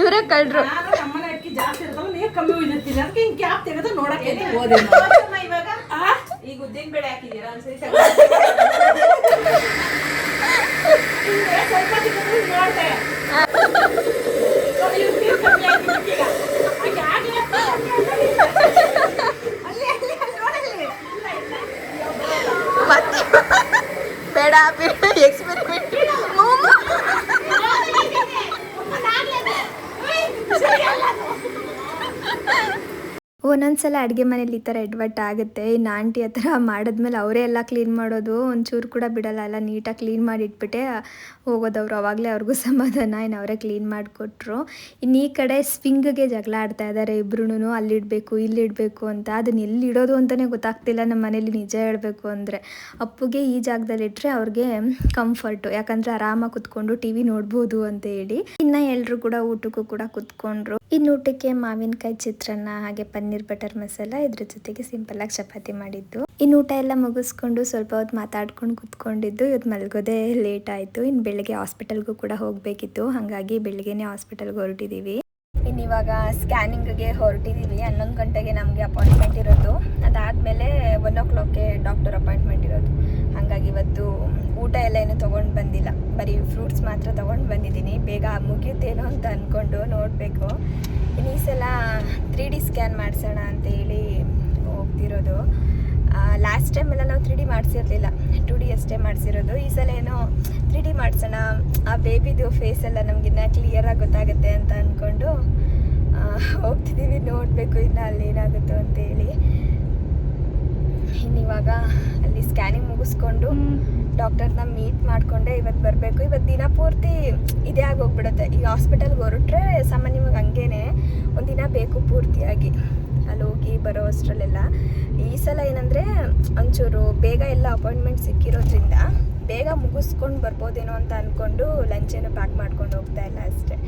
ಇವರೇ ಕಳ್ರು. ನಮ್ಮನೆ ಅಕ್ಕಿ ಜಾಸ್ತಿ ನೀರ್ ಕಮ್ಮಿ ಉಯ್ದಿರ್ತೀನಿ ಅದಕ್ಕೆ ಹಿಂಗ್ ಕ್ಯಾಪ್ ತೆಗೆದು ನೋಡಕ್ಕೆ ಹೋದೆ ಅಮ್ಮ ಇವಾಗ? ಈಗ ಉದ್ದಿನ ಬೇಳೆ ಹಾಕಿದ್ದೀರಾ? ಒಂದ್ಸರಿ ಸ್ವಲ್ಪ ತಿಂಗಳು ಬೇಡ ಬೇಡ ಎಕ್ಸ್ಪೆರಿಮೆಂಟ್ ಒಂದೊಂದ್ಸಲ ಅಡುಗೆ ಮನೇಲಿ ಈ ಥರ ಎಡ್ವಟ್ ಆಗುತ್ತೆ, ಇನ್ನು ಆಂಟಿ ಹತ್ರ ಮಾಡಿದ್ಮೇಲೆ ಅವರೇ ಎಲ್ಲ ಕ್ಲೀನ್ ಮಾಡೋದು, ಒಂಚೂರು ಕೂಡ ಬಿಡಲ್ಲ, ಎಲ್ಲ ನೀಟಾಗಿ ಕ್ಲೀನ್ ಮಾಡಿ ಇಟ್ಬಿಟ್ಟೆ ಹೋಗೋದವ್ರು ಅವಾಗಲೇ ಅವ್ರಿಗೂ ಸಮಾಧಾನ, ಇನ್ನು ಅವರೇ ಕ್ಲೀನ್ ಮಾಡಿಕೊಟ್ರು. ಇನ್ನು ಈ ಕಡೆ ಸ್ವಿಂಗ್ಗೆ ಜಗಳ ಆಡ್ತಾ ಇದ್ದಾರೆ ಇಬ್ರು ಅಲ್ಲಿಡಬೇಕು, ಇಲ್ಲಿಡಬೇಕು ಅಂತ, ಅದನ್ನ ಎಲ್ಲಿ ಇಡೋದು ಅಂತಲೇ ಗೊತ್ತಾಗ್ತಿಲ್ಲ, ನಮ್ಮ ಮನೇಲಿ ನಿಜ ಹೇಳಬೇಕು ಅಂದರೆ. ಅಪ್ಪುಗೆ ಈ ಜಾಗದಲ್ಲಿ ಇಟ್ಟರೆ ಅವ್ರಿಗೆ ಕಂಫರ್ಟು ಯಾಕಂದರೆ ಆರಾಮಾಗಿ ಕುತ್ಕೊಂಡು ಟಿ ವಿ ನೋಡ್ಬೋದು ಅಂತ ಹೇಳಿ. ಇನ್ನು ಎಲ್ಲರೂ ಕೂಡ ಊಟಕ್ಕೂ ಕೂಡ ಕುತ್ಕೊಂಡ್ರು. ಇನ್ನು ಊಟಕ್ಕೆ ಮಾವಿನಕಾಯಿ ಚಿತ್ರಾನ್ನ ಹಾಗೆ ಪನ್ನೀರ್ ಬಟರ್ ಮಸಾಲ ಇದ್ರ ಜೊತೆಗೆ ಸಿಂಪಲ್ ಆಗಿ ಚಪಾತಿ ಮಾಡಿದ್ದು. ಇನ್ನು ಊಟ ಎಲ್ಲ ಮುಗಿಸ್ಕೊಂಡು ಸ್ವಲ್ಪ ಹೊತ್ತು ಮಾತಾಡ್ಕೊಂಡು ಕುತ್ಕೊಂಡಿದ್ದು, ಇವತ್ತು ಮಲ್ಗೋದೇ ಲೇಟ್ ಆಯಿತು. ಇನ್ನು ಬೆಳಗ್ಗೆ ಹಾಸ್ಪಿಟಲ್ಗೂ ಕೂಡ ಹೋಗಬೇಕಿತ್ತು. ಹಾಗಾಗಿ ಬೆಳಗ್ಗೆನೇ ಹಾಸ್ಪಿಟಲ್ಗೆ ಹೊರಟಿದ್ದೀವಿ ಇನ್ನು ಇವಾಗ ಸ್ಕ್ಯಾನಿಂಗ್ಗೆ ಹೊರಟಿದ್ದೀವಿ ಹನ್ನೊಂದು ಗಂಟೆಗೆ ನಮಗೆ ಅಪಾಯಿಂಟ್ಮೆಂಟ್ ಇರೋದು. ಅದಾದಮೇಲೆ ಒನ್ ಓ ಕ್ಲಾಕ್ಗೆ ಡಾಕ್ಟರ್ ಅಪಾಯಿಂಟ್ಮೆಂಟ್ ಇರೋದು. ಹಾಗಾಗಿ ಇವತ್ತು ಊಟ ಎಲ್ಲ ಏನು ತೊಗೊಂಡು ಬಂದಿಲ್ಲ. ಬರೀ ಫ್ರೂಟ್ಸ್ ಮಾತ್ರ ತೊಗೊಂಡು ಬಂದಿದ್ದೀನಿ. ಬೇಗ ಮುಗಿಯುತ್ತೇನೋ ಅಂತ ಅಂದ್ಕೊಂಡು ನೋಡಬೇಕು. ಇನ್ನು ಈ ಸಲ ತ್ರೀ ಡಿ ಸ್ಕ್ಯಾನ್ ಮಾಡಿಸೋಣ ಅಂತ ಹೇಳಿ ಹೋಗ್ತಿರೋದು. ಲಾಸ್ಟ್ ಟೈಮ್ ಎಲ್ಲ ನಾವು ತ್ರೀ ಡಿ ಮಾಡಿಸಿರ್ಲಿಲ್ಲ. ಟು ಡಿ ಅಷ್ಟೇ ಮಾಡಿಸಿರೋದು. ಈ ಸಲ ಏನೋ ತ್ರೀ ಡಿ ಮಾಡಿಸೋಣ. ಆ ಬೇಬಿದು ಫೇಸ್ ಎಲ್ಲ ನಮಗಿನ್ನ ಕ್ಲಿಯರಾಗಿ ಗೊತ್ತಾಗುತ್ತೆ ಅಂತ ಅಂದ್ಕೊಂಡು ಹೋಗ್ತಿದ್ದೀವಿ ನೋಡಬೇಕು ಇನ್ನು ಅಲ್ಲಿ ಏನಾಗುತ್ತೋ ಅಂತೇಳಿ ಇನ್ನಿವಾಗ ಅಲ್ಲಿ ಸ್ಕ್ಯಾನಿಂಗ್ ಮುಗಿಸ್ಕೊಂಡು ಡಾಕ್ಟರ್ನ ಮೀಟ್ ಮಾಡಿಕೊಂಡೆ ಇವತ್ತು ಬರಬೇಕು. ಇವತ್ತು ದಿನ ಪೂರ್ತಿ ಇದೇ ಆಗೋಗ್ಬಿಡುತ್ತೆ ಈಗ ಹಾಸ್ಪಿಟಲ್ಗೆ ಹೊರಟ್ರೆ ಸಾಮಾನ್ಯವಾಗಿ ಹಂಗೇನೆ. ಒಂದಿನ ಬೇಕು ಪೂರ್ತಿಯಾಗಿ. ಅಲ್ಲಿ ಹೋಗಿ ಬರೋ ಅಷ್ಟರಲ್ಲೆಲ್ಲ. ಈ ಸಲ ಏನಂದರೆ ಒಂಚೂರು ಬೇಗ ಎಲ್ಲ ಅಪಾಯಿಂಟ್ಮೆಂಟ್ ಸಿಕ್ಕಿರೋದ್ರಿಂದ ಬೇಗ ಮುಗಿಸ್ಕೊಂಡು ಬರ್ಬೋದೇನೋ ಅಂತ ಅಂದ್ಕೊಂಡು ಲಂಚೇನು ಪ್ಯಾಕ್ ಮಾಡ್ಕೊಂಡು ಹೋಗ್ತಾ ಇಲ್ಲ ಅಷ್ಟೇ.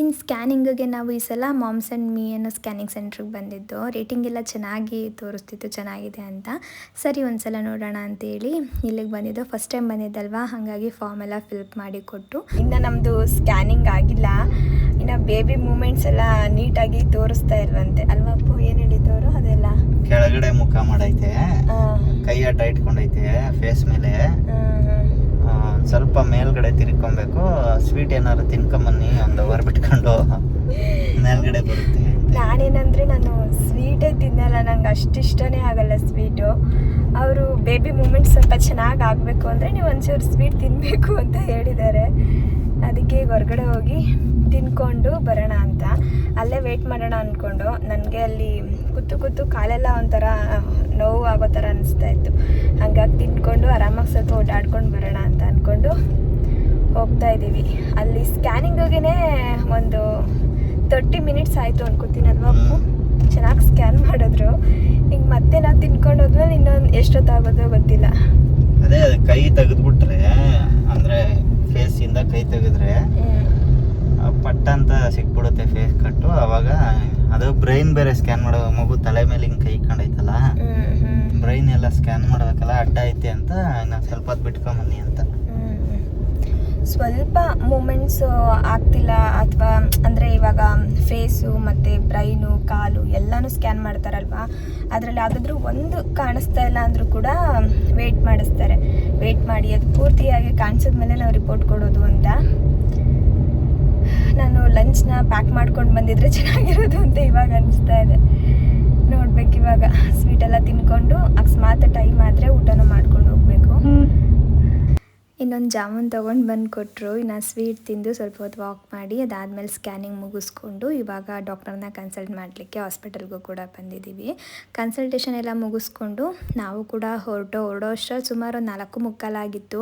ಇನ್ನು ಸ್ಕ್ಯಾನಿಂಗಿಗೆ ನಾವು ಈ ಸಲ ಮಾಮ್ಸ್ ಆ್ಯಂಡ್ ಮೀ ಅನ್ನೋ ಸ್ಕ್ಯಾನಿಂಗ್ ಸೆಂಟ್ರಿಗೆ ಬಂದಿದ್ದು. ರೇಟಿಂಗ್ ಎಲ್ಲ ಚೆನ್ನಾಗಿ ತೋರಿಸ್ತಿತ್ತು ಚೆನ್ನಾಗಿದೆ ಅಂತ. ಸರಿ ಒಂದು ಸಲ ನೋಡೋಣ ಅಂತೇಳಿ ಇಲ್ಲಿಗೆ ಬಂದಿದ್ದು. ಫಸ್ಟ್ ಟೈಮ್ ಬಂದಿದ್ದಲ್ವಾ? ಹಾಗಾಗಿ ಫಾರ್ಮ್ ಎಲ್ಲ ಫಿಲ್ಪ್ ಮಾಡಿ ಕೊಟ್ಟು. ಇನ್ನು ನಮ್ಮದು ಸ್ಕ್ಯಾನಿಂಗ್ ಆಗಿಲ್ಲ. ಇನ್ನು ಬೇಬಿ ಮೂಮೆಂಟ್ಸ್ ಎಲ್ಲ ನೀಟಾಗಿ ತೋರಿಸ್ತಾ ಇಲ್ವಂತೆ. ಅಲ್ವಾ ಅಪ್ಪು? ಏನು ಹೇಳಿದ್ದವರು ಅದೆಲ್ಲ? ಕೆಳಗಡೆ ಮುಖ ಮಾಡೈತೆ ಕೈ ಅಡ್ಡ ಇಟ್ಕೊಂಡೈತೆ ಫೇಸ್ ಮೇಲೆ. ಸ್ವಲ್ಪ ಮೇಲ್ಗಡೆ ತಿರ್ಕೊಬೇಕು. ಸ್ವೀಟ್ ಏನಾದ್ರು ತಿನ್ಕೊಂಬನ್ನಿ ಒಂದು ಬಿಟ್ಕೊಂಡು ಮೇಲ್ಗಡೆ ಬರುತ್ತೆ ನಾನೇನಂದ್ರೆ ನಾನು ಸ್ವೀಟೇ ತಿನ್ನಲ್ಲ, ನಂಗೆ ಅಷ್ಟು ಇಷ್ಟನೇ ಆಗಲ್ಲ ಸ್ವೀಟು ಅವರು ಬೇಬಿ ಮೂಮೆಂಟ್ ಸ್ವಲ್ಪ ಚೆನ್ನಾಗಿ ಆಗಬೇಕು ಅಂದರೆ ನೀವು ಒಂಚೂರು ಸ್ವೀಟ್ ತಿನ್ನಬೇಕು ಅಂತ ಹೇಳಿದ್ದಾರೆ. ಅದಕ್ಕೆ ಹೊರಗಡೆ ಹೋಗಿ ತಿನ್ಕೊಂಡು ಬರೋಣ ಅಂತ. ಅಲ್ಲೇ ವೇಟ್ ಮಾಡೋಣ ಅಂದ್ಕೊಂಡು ನನಗೆ ಅಲ್ಲಿ ಕೂತು ಕೂತು ಕಾಲೆಲ್ಲ ಒಂಥರ ನೋವು ಆಗೋ ಥರ ಅನಿಸ್ತಾ ಇತ್ತು. ಹಂಗಾಗಿ ತಿನ್ಕೊಂಡು ಆರಾಮಾಗಿ ಸ್ವಲ್ಪ ಓಡಾಡ್ಕೊಂಡು ಬರೋಣ ಅಂತ ಅಂದ್ಕೊಂಡು ಹೋಗ್ತಾ ಇದ್ದೀವಿ ಅಲ್ಲಿ ಸ್ಕ್ಯಾನಿಂಗಿಗೆ ಒಂದು ತರ್ಟಿ ಮಿನಿಟ್ಸ್ ಆಯಿತು ಅನ್ಕೋತೀನಿ ಅಲ್ವಾ ಅಪ್ಪು? ಚೆನ್ನಾಗಿ ಸ್ಕ್ಯಾನ್ ಮಾಡಿದ್ರು. ಈಗ ಮತ್ತೆ ನಾವು ತಿನ್ಕೊಂಡು ಹೋದ್ಮೇಲೆ ಇನ್ನೊಂದು ಎಷ್ಟೊತ್ತಾಗೋದೋ ಗೊತ್ತಿಲ್ಲ. ಅದೇ ಅದು ಕೈ ತೆಗೆದ್ಬಿಟ್ರೆ ಅಂದ್ರೆ ಫೇಸ್ ಇಂದ ಕೈ ತೆಗೆದ್ರೆ ಪಟ್ಟ ಅಂತ ಸಿಕ್ಬಿಡುತ್ತೆ ಫೇಸ್ ಕಟ್ಟು ಅವಾಗ ಅದು ಬ್ರೈನ್ ಬೇರೆ ಸ್ಕ್ಯಾನ್ ಮಾಡೋ ಮಗು ತಲೆ ಮೇಲೆ ಹಿಂಗೆ ಕೈ ಹ್ಮ್, ಬ್ರೈನ್ ಎಲ್ಲ ಸ್ಕ್ಯಾನ್ ಮಾಡ್ಬೇಕಲ್ಲ ಅಡ್ಡ ಐತೆ ಅಂತ ನಾನು ಸ್ವಲ್ಪ ಹೊತ್ತು ಬಿಟ್ಕೊಂಬನ್ನಿ ಅಂತ. ಸ್ವಲ್ಪ ಮೂಮೆಂಟ್ಸ್ ಆಗ್ತಿಲ್ಲ ಅಥವಾ ಅಂದರೆ ಇವಾಗ ಫೇಸು ಮತ್ತು ಬ್ರೈನು ಕಾಲು ಎಲ್ಲನೂ ಸ್ಕ್ಯಾನ್ ಮಾಡ್ತಾರಲ್ವಾ? ಅದರಲ್ಲಿ ಯಾವುದಾದ್ರೂ ಒಂದು ಕಾಣಿಸ್ತಾ ಇಲ್ಲ ಅಂದರೂ ಕೂಡ ವೆಯ್ಟ್ ಮಾಡಿಸ್ತಾರೆ. ವೆಯ್ಟ್ ಮಾಡಿ ಅದು ಪೂರ್ತಿಯಾಗಿ ಕಾಣಿಸಿದ ಮೇಲೆ ನಾವು ರಿಪೋರ್ಟ್ ಕೊಡೋದು ಅಂತ. ನಾನು ಲಂಚ್ನ ಪ್ಯಾಕ್ ಮಾಡ್ಕೊಂಡು ಬಂದಿದ್ರೆ ಚೆನ್ನಾಗಿರೋದು ಅಂತ ಇವಾಗ ಅನಿಸ್ತಾ ಇದೆ. ನೋಡ್ಬೇಕು ಇವಾಗ. ಸ್ವೀಟ್ ಎಲ್ಲ ತಿನ್ಕೊಂಡು ಅಕಸ್ಮಾತ್ ಟೈಮ್ ಆದರೆ ಊಟನೂ ಮಾಡ್ಕೊಂಡು ಹೋಗಬೇಕು. ಇನ್ನೊಂದು ಜಾಮೂನ್ ತೊಗೊಂಡು ಬಂದು ಕೊಟ್ಟರು. ಇನ್ನು ಸ್ವೀಟ್ ತಿಂದು ಸ್ವಲ್ಪ ಹೊತ್ತು ವಾಕ್ ಮಾಡಿ, ಅದಾದಮೇಲೆ ಸ್ಕ್ಯಾನಿಂಗ್ ಮುಗಿಸ್ಕೊಂಡು ಇವಾಗ ಡಾಕ್ಟರ್ನ ಕನ್ಸಲ್ಟ್ ಮಾಡಲಿಕ್ಕೆ ಹಾಸ್ಪಿಟಲ್ಗೂ ಕೂಡ ಬಂದಿದ್ದೀವಿ. ಕನ್ಸಲ್ಟೇಷನ್ ಎಲ್ಲ ಮುಗಿಸ್ಕೊಂಡು ನಾವು ಕೂಡ ಹೊರಟೋ, ಹೊರಡೋ ಅಷ್ಟರಲ್ಲಿ ಸುಮಾರು ಒಂದು ನಾಲ್ಕು ಮುಕ್ಕಾಲಾಗಿತ್ತು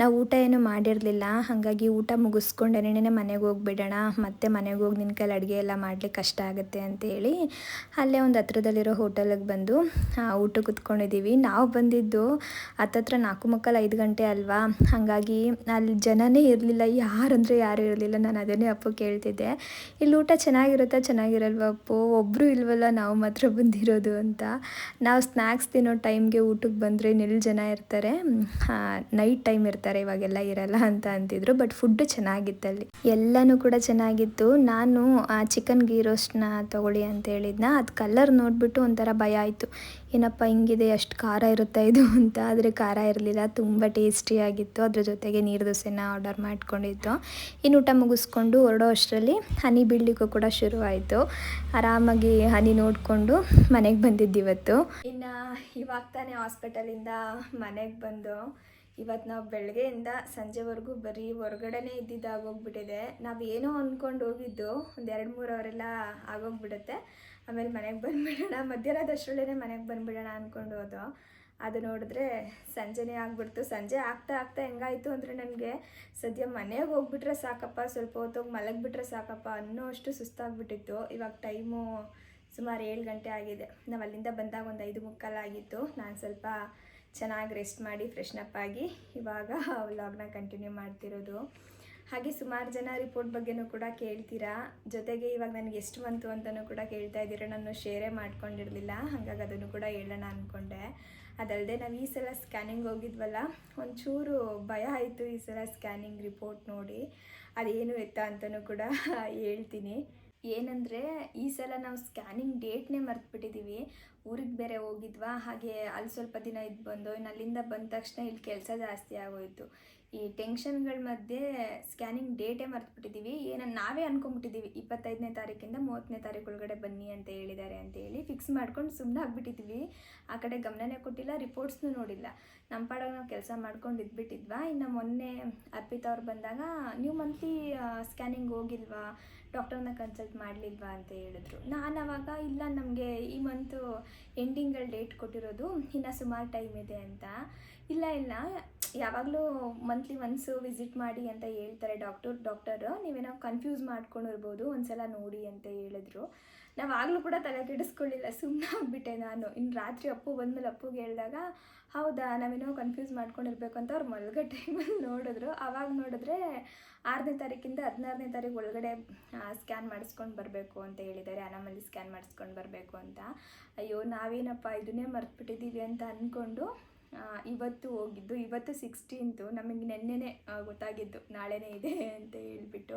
ನಾವು ಊಟ ಏನು ಮಾಡಿರಲಿಲ್ಲ. ಹಾಗಾಗಿ ಊಟ ಮುಗಿಸ್ಕೊಂಡು ಏನೇನೇ ಮನೆಗೆ ಹೋಗಿಬಿಡೋಣ, ಮತ್ತೆ ಮನೆಗೆ ಹೋಗಿ ನಿನ್ನ ಕೈಲಿ ಅಡುಗೆ ಎಲ್ಲ ಮಾಡಲಿಕ್ಕೆ ಕಷ್ಟ ಆಗುತ್ತೆ ಅಂತೇಳಿ ಅಲ್ಲೇ ಒಂದು ಹತ್ರದಲ್ಲಿರೋ ಹೋಟೆಲಿಗೆ ಬಂದು ಊಟ ಕುತ್ಕೊಂಡಿದ್ದೀವಿ. ನಾವು ಬಂದಿದ್ದು ಹತ್ತತ್ರ ನಾಲ್ಕು ಮುಕ್ಕಾಲು ಐದು ಗಂಟೆ ಅಲ್ವಾ? ಹಾಗಾಗಿ ಅಲ್ಲಿ ಜನನೇ ಇರಲಿಲ್ಲ, ಯಾರಂದರೆ ಯಾರೂ ಇರಲಿಲ್ಲ. ನಾನು ಅದನ್ನೇ ಅಪ್ಪು ಕೇಳ್ತಿದ್ದೆ. ಇಲ್ಲಿ ಊಟ ಚೆನ್ನಾಗಿರುತ್ತಾ? ಚೆನ್ನಾಗಿರಲ್ವ ಅಪ್ಪು? ಒಬ್ಬರು ಇಲ್ವಲ್ಲ, ನಾವು ಮಾತ್ರ ಬಂದಿರೋದು ಅಂತ. ನಾವು ಸ್ನ್ಯಾಕ್ಸ್ ತಿನ್ನೋ ಟೈಮ್ಗೆ ಊಟಕ್ಕೆ ಬಂದರೆ ನೆಲ್ ಜನ ಇರ್ತಾರೆ. ನೈಟ್ ಟೈಮ್ ಇರ್ತಾರೆ, ಇವಾಗೆಲ್ಲ ಇರಲ್ಲ ಅಂತ ಅಂತಿದ್ರು. ಬಟ್ ಚೆನ್ನಾಗಿತ್ತು ಚೆನ್ನಾಗಿತ್ತಲ್ಲಿ ಎಲ್ಲನೂ ಕೂಡ ಚೆನ್ನಾಗಿತ್ತು. ನಾನು ಚಿಕನ್ ಗೀ ರೋಸ್ಟ್ನ ತೊಗೊಳ್ಳಿ ಅಂತ ಹೇಳಿದ್ನ? ಅದು ಕಲರ್ ನೋಡಿಬಿಟ್ಟು ಒಂಥರ ಭಯ ಆಯಿತು. ಏನಪ್ಪ ಹಿಂಗಿದೆ ಅಷ್ಟು ಖಾರ ಇರುತ್ತೆ ಇದು ಅಂತ. ಆದರೆ ಖಾರ ಇರಲಿಲ್ಲ, ತುಂಬ ಟೇಸ್ಟಿಯಾಗಿತ್ತು. ಅದ್ರ ಜೊತೆಗೆ ನೀರು ದೋಸೆನ ಆರ್ಡರ್ ಮಾಡ್ಕೊಂಡಿದ್ದು. ಇನ್ನು ಊಟ ಮುಗಿಸ್ಕೊಂಡು ಹೊರಡೋ ಅಷ್ಟರಲ್ಲಿ ಹನಿ ಬೀಳಲಿಕ್ಕೂ ಕೂಡ ಶುರುವಾಯಿತು. ಆರಾಮಾಗಿ ಹನಿ ನೋಡಿಕೊಂಡು ಮನೆಗೆ ಬಂದಿದ್ದು ಇವತ್ತು ಇನ್ನು ಇವಾಗ ತಾನೇ ಹಾಸ್ಪಿಟಲಿಂದ ಮನೆಗೆ ಬಂದು ಇವತ್ತು ನಾವು ಬೆಳಗ್ಗೆಯಿಂದ ಸಂಜೆವರೆಗೂ ಬರೀ ಹೊರಗಡೆನೇ ಇದ್ದಿದ್ದು ಆಗೋಗ್ಬಿಟ್ಟಿದೆ. ನಾವು ಏನೋ ಅಂದ್ಕೊಂಡು ಹೋಗಿದ್ದು, ಒಂದು ಎರಡು ಮೂರು ಅವರೆಲ್ಲ ಆಗೋಗ್ಬಿಡುತ್ತೆ. ಆಮೇಲೆ ಮನೆಗೆ ಬಂದುಬಿಡೋಣ ಮಧ್ಯಾಹ್ನದಷ್ಟರಲ್ಲೇ ಮನೆಗೆ ಬಂದುಬಿಡೋಣ ಅಂದ್ಕೊಂಡು ಹೋದೋ ಅದು ನೋಡಿದ್ರೆ ಸಂಜೆನೇ ಆಗ್ಬಿಡ್ತು. ಸಂಜೆ ಆಗ್ತಾ ಆಗ್ತಾ ಹೆಂಗಾಯಿತು ಅಂದರೆ ನನಗೆ ಸದ್ಯ ಮನೆಗೆ ಹೋಗ್ಬಿಟ್ರೆ ಸಾಕಪ್ಪ, ಸ್ವಲ್ಪ ಹೊತ್ತೋಗಿ ಮಲಗಿಬಿಟ್ರೆ ಸಾಕಪ್ಪ ಅನ್ನೋ ಅಷ್ಟು ಸುಸ್ತಾಗ್ಬಿಟ್ಟಿತ್ತು. ಇವಾಗ ಟೈಮು ಸುಮಾರು ಏಳು ಗಂಟೆ ಆಗಿದೆ. ನಾವು ಅಲ್ಲಿಂದ ಬಂದಾಗ ಒಂದು ಐದು ಮುಕ್ಕಾಲಾಗಿತ್ತು ನಾನು ಸ್ವಲ್ಪ ಚೆನ್ನಾಗಿ ರೆಸ್ಟ್ ಮಾಡಿ ಫ್ರೆಶ್ನಪ್ ಆಗಿ ಇವಾಗ ವ್ಲಾಗ್ನ ಕಂಟಿನ್ಯೂ ಮಾಡ್ತಿರೋದು. ಹಾಗೆ ಸುಮಾರು ಜನ ರಿಪೋರ್ಟ್ ಬಗ್ಗೆನೂ ಕೂಡ ಕೇಳ್ತೀರಾ? ಜೊತೆಗೆ ಇವಾಗ ನನಗೆ ಎಷ್ಟು ಬಂತು ಅಂತಲೂ ಕೂಡ ಕೇಳ್ತಾ ಇದ್ದೀರಾ. ನಾನು ಶೇರೇ ಮಾಡ್ಕೊಂಡಿರಲಿಲ್ಲ, ಹಾಗಾಗಿ ಅದನ್ನು ಕೂಡ ಹೇಳೋಣ ಅಂದ್ಕೊಂಡೆ ಅದಲ್ಲದೆ ನಾವು ಈ ಸಲ ಸ್ಕ್ಯಾನಿಂಗ್ ಹೋಗಿದ್ವಲ್ಲ, ಒಂಚೂರು ಭಯ ಆಯಿತು ಈ ಸಲ ಸ್ಕ್ಯಾನಿಂಗ್ ರಿಪೋರ್ಟ್ ನೋಡಿ. ಅದೇನು ಎತ್ತ ಅಂತಲೂ ಕೂಡ ಹೇಳ್ತೀನಿ. ಏನಂದರೆ ಈ ಸಲ ನಾವು ಸ್ಕ್ಯಾನಿಂಗ್ ಡೇಟ್ನೇ ಮರ್ತ್ಬಿಟ್ಟಿದ್ದೀವಿ ಊರಿಗೆ ಬೇರೆ ಹೋಗಿದ್ವಾ? ಹಾಗೆ ಅಲ್ಲಿ ಸ್ವಲ್ಪ ದಿನ ಇದ್ದು ಬಂದು ಇನ್ನು ಅಲ್ಲಿಂದ ಬಂದ ತಕ್ಷಣ ಇಲ್ಲಿ ಕೆಲಸ ಜಾಸ್ತಿ ಆಗೋಯ್ತು. ಈ ಟೆನ್ಷನ್ಗಳ ಮಧ್ಯೆ ಸ್ಕ್ಯಾನಿಂಗ್ ಡೇಟೇ ಮರ್ತ್ಬಿಟ್ಟಿದ್ದೀವಿ ಏನನ್ನ ನಾವೇ ಅನ್ಕೊಂಬಿಟ್ಟಿದ್ದೀವಿ ಇಪ್ಪತ್ತೈದನೇ ತಾರೀಕಿಂದ ಮೂವತ್ತನೇ ತಾರೀಕು ಒಳಗಡೆ ಬನ್ನಿ ಅಂತ ಹೇಳಿದ್ದಾರೆ ಅಂತ ಹೇಳಿ ಫಿಕ್ಸ್ ಮಾಡ್ಕೊಂಡು ಸುಮ್ಮನೆ ಆಗ್ಬಿಟ್ಟಿದ್ವಿ. ಆ ಕಡೆ ಗಮನನೇ ಕೊಟ್ಟಿಲ್ಲ, ರಿಪೋರ್ಟ್ಸ್ನೂ ನೋಡಿಲ್ಲ. ನಮ್ಮ ಪಾಡಾಗ ನಾವು ಕೆಲಸ ಮಾಡ್ಕೊಂಡು ಇದ್ಬಿಟ್ಟಿದ್ವಾ? ಇನ್ನು ಮೊನ್ನೆ ಅರ್ಪಿತಾ ಅವ್ರು ಬಂದಾಗ, ನೀವು ಮಂತ್ಲಿ ಸ್ಕ್ಯಾನಿಂಗ್ ಹೋಗಿಲ್ವಾ? ಡಾಕ್ಟರ್ನ ಕನ್ಸಲ್ಟ್ ಮಾಡಲಿಲ್ವಾ ಅಂತ ಹೇಳಿದ್ರು. ನಾನು ಅವಾಗ, ಇಲ್ಲ, ನಮಗೆ ಈ ಮಂತು ಎಂಡಿಂಗಲ್ಲಿ ಡೇಟ್ ಕೊಟ್ಟಿರೋದು, ಇನ್ನು ಸುಮಾರು ಟೈಮ್ ಇದೆ ಅಂತ. ಇಲ್ಲ ಇಲ್ಲ, ಯಾವಾಗಲೂ ಮಂತ್ಲಿ ಒನ್ಸು ವಿಸಿಟ್ ಮಾಡಿ ಅಂತ ಹೇಳ್ತಾರೆ ಡಾಕ್ಟರ್, ಡಾಕ್ಟರು, ನೀವೇನೋ ಕನ್ಫ್ಯೂಸ್ ಮಾಡ್ಕೊಂಡಿರ್ಬೋದು, ಒಂದ್ಸಲ ನೋಡಿ ಅಂತ ಹೇಳಿದ್ರು. ನಾವು ಕೂಡ ತಲೆ ಕೆಡಿಸ್ಕೊಳ್ಳಿಲ್ಲ ಸುಮ್ಮನೆ ಆಗ್ಬಿಟ್ಟೆ ನಾನು. ಇನ್ನು ರಾತ್ರಿ ಅಪ್ಪು ಬಂದಮೇಲೆ ಅಪ್ಪುಗೆ ಹೇಳಿದಾಗ, ಹೌದಾ ನಾವೇನೋ ಕನ್ಫ್ಯೂಸ್ ಮಾಡ್ಕೊಂಡಿರ್ಬೇಕು ಅಂತ ಅವ್ರು ಮಲ್ಗೋ ಟೈಮಲ್ಲಿ ನೋಡಿದ್ರು. ಆವಾಗ ನೋಡಿದ್ರೆ ಆರನೇ ತಾರೀಕಿಂದ ಹದಿನಾರನೇ ತಾರೀಕು ಒಳಗಡೆ ಸ್ಕ್ಯಾನ್ ಮಾಡಿಸ್ಕೊಂಡು ಬರಬೇಕು ಅಂತ ಹೇಳಿದ್ದಾರೆ. ಅನಾಮಲಿ ಸ್ಕ್ಯಾನ್ ಮಾಡಿಸ್ಕೊಂಡು ಬರಬೇಕು ಅಂತ. ಅಯ್ಯೋ, ನಾವೇನಪ್ಪ, ಇದನ್ನೇ ಮರ್ತ್ಬಿಟ್ಟಿದ್ದೀವಿ ಅಂತ ಅಂದ್ಕೊಂಡು ಇವತ್ತು ಹೋಗಿದ್ದು, ಇವತ್ತು ಸಿಕ್ಸ್ಟೀನ್ತು ನಮಗೆ ನೆನ್ನೆನೇ ಗೊತ್ತಾಗಿದ್ದು, ನಾಳೆನೇ ಇದೆ ಅಂತ ಹೇಳಿಬಿಟ್ಟು.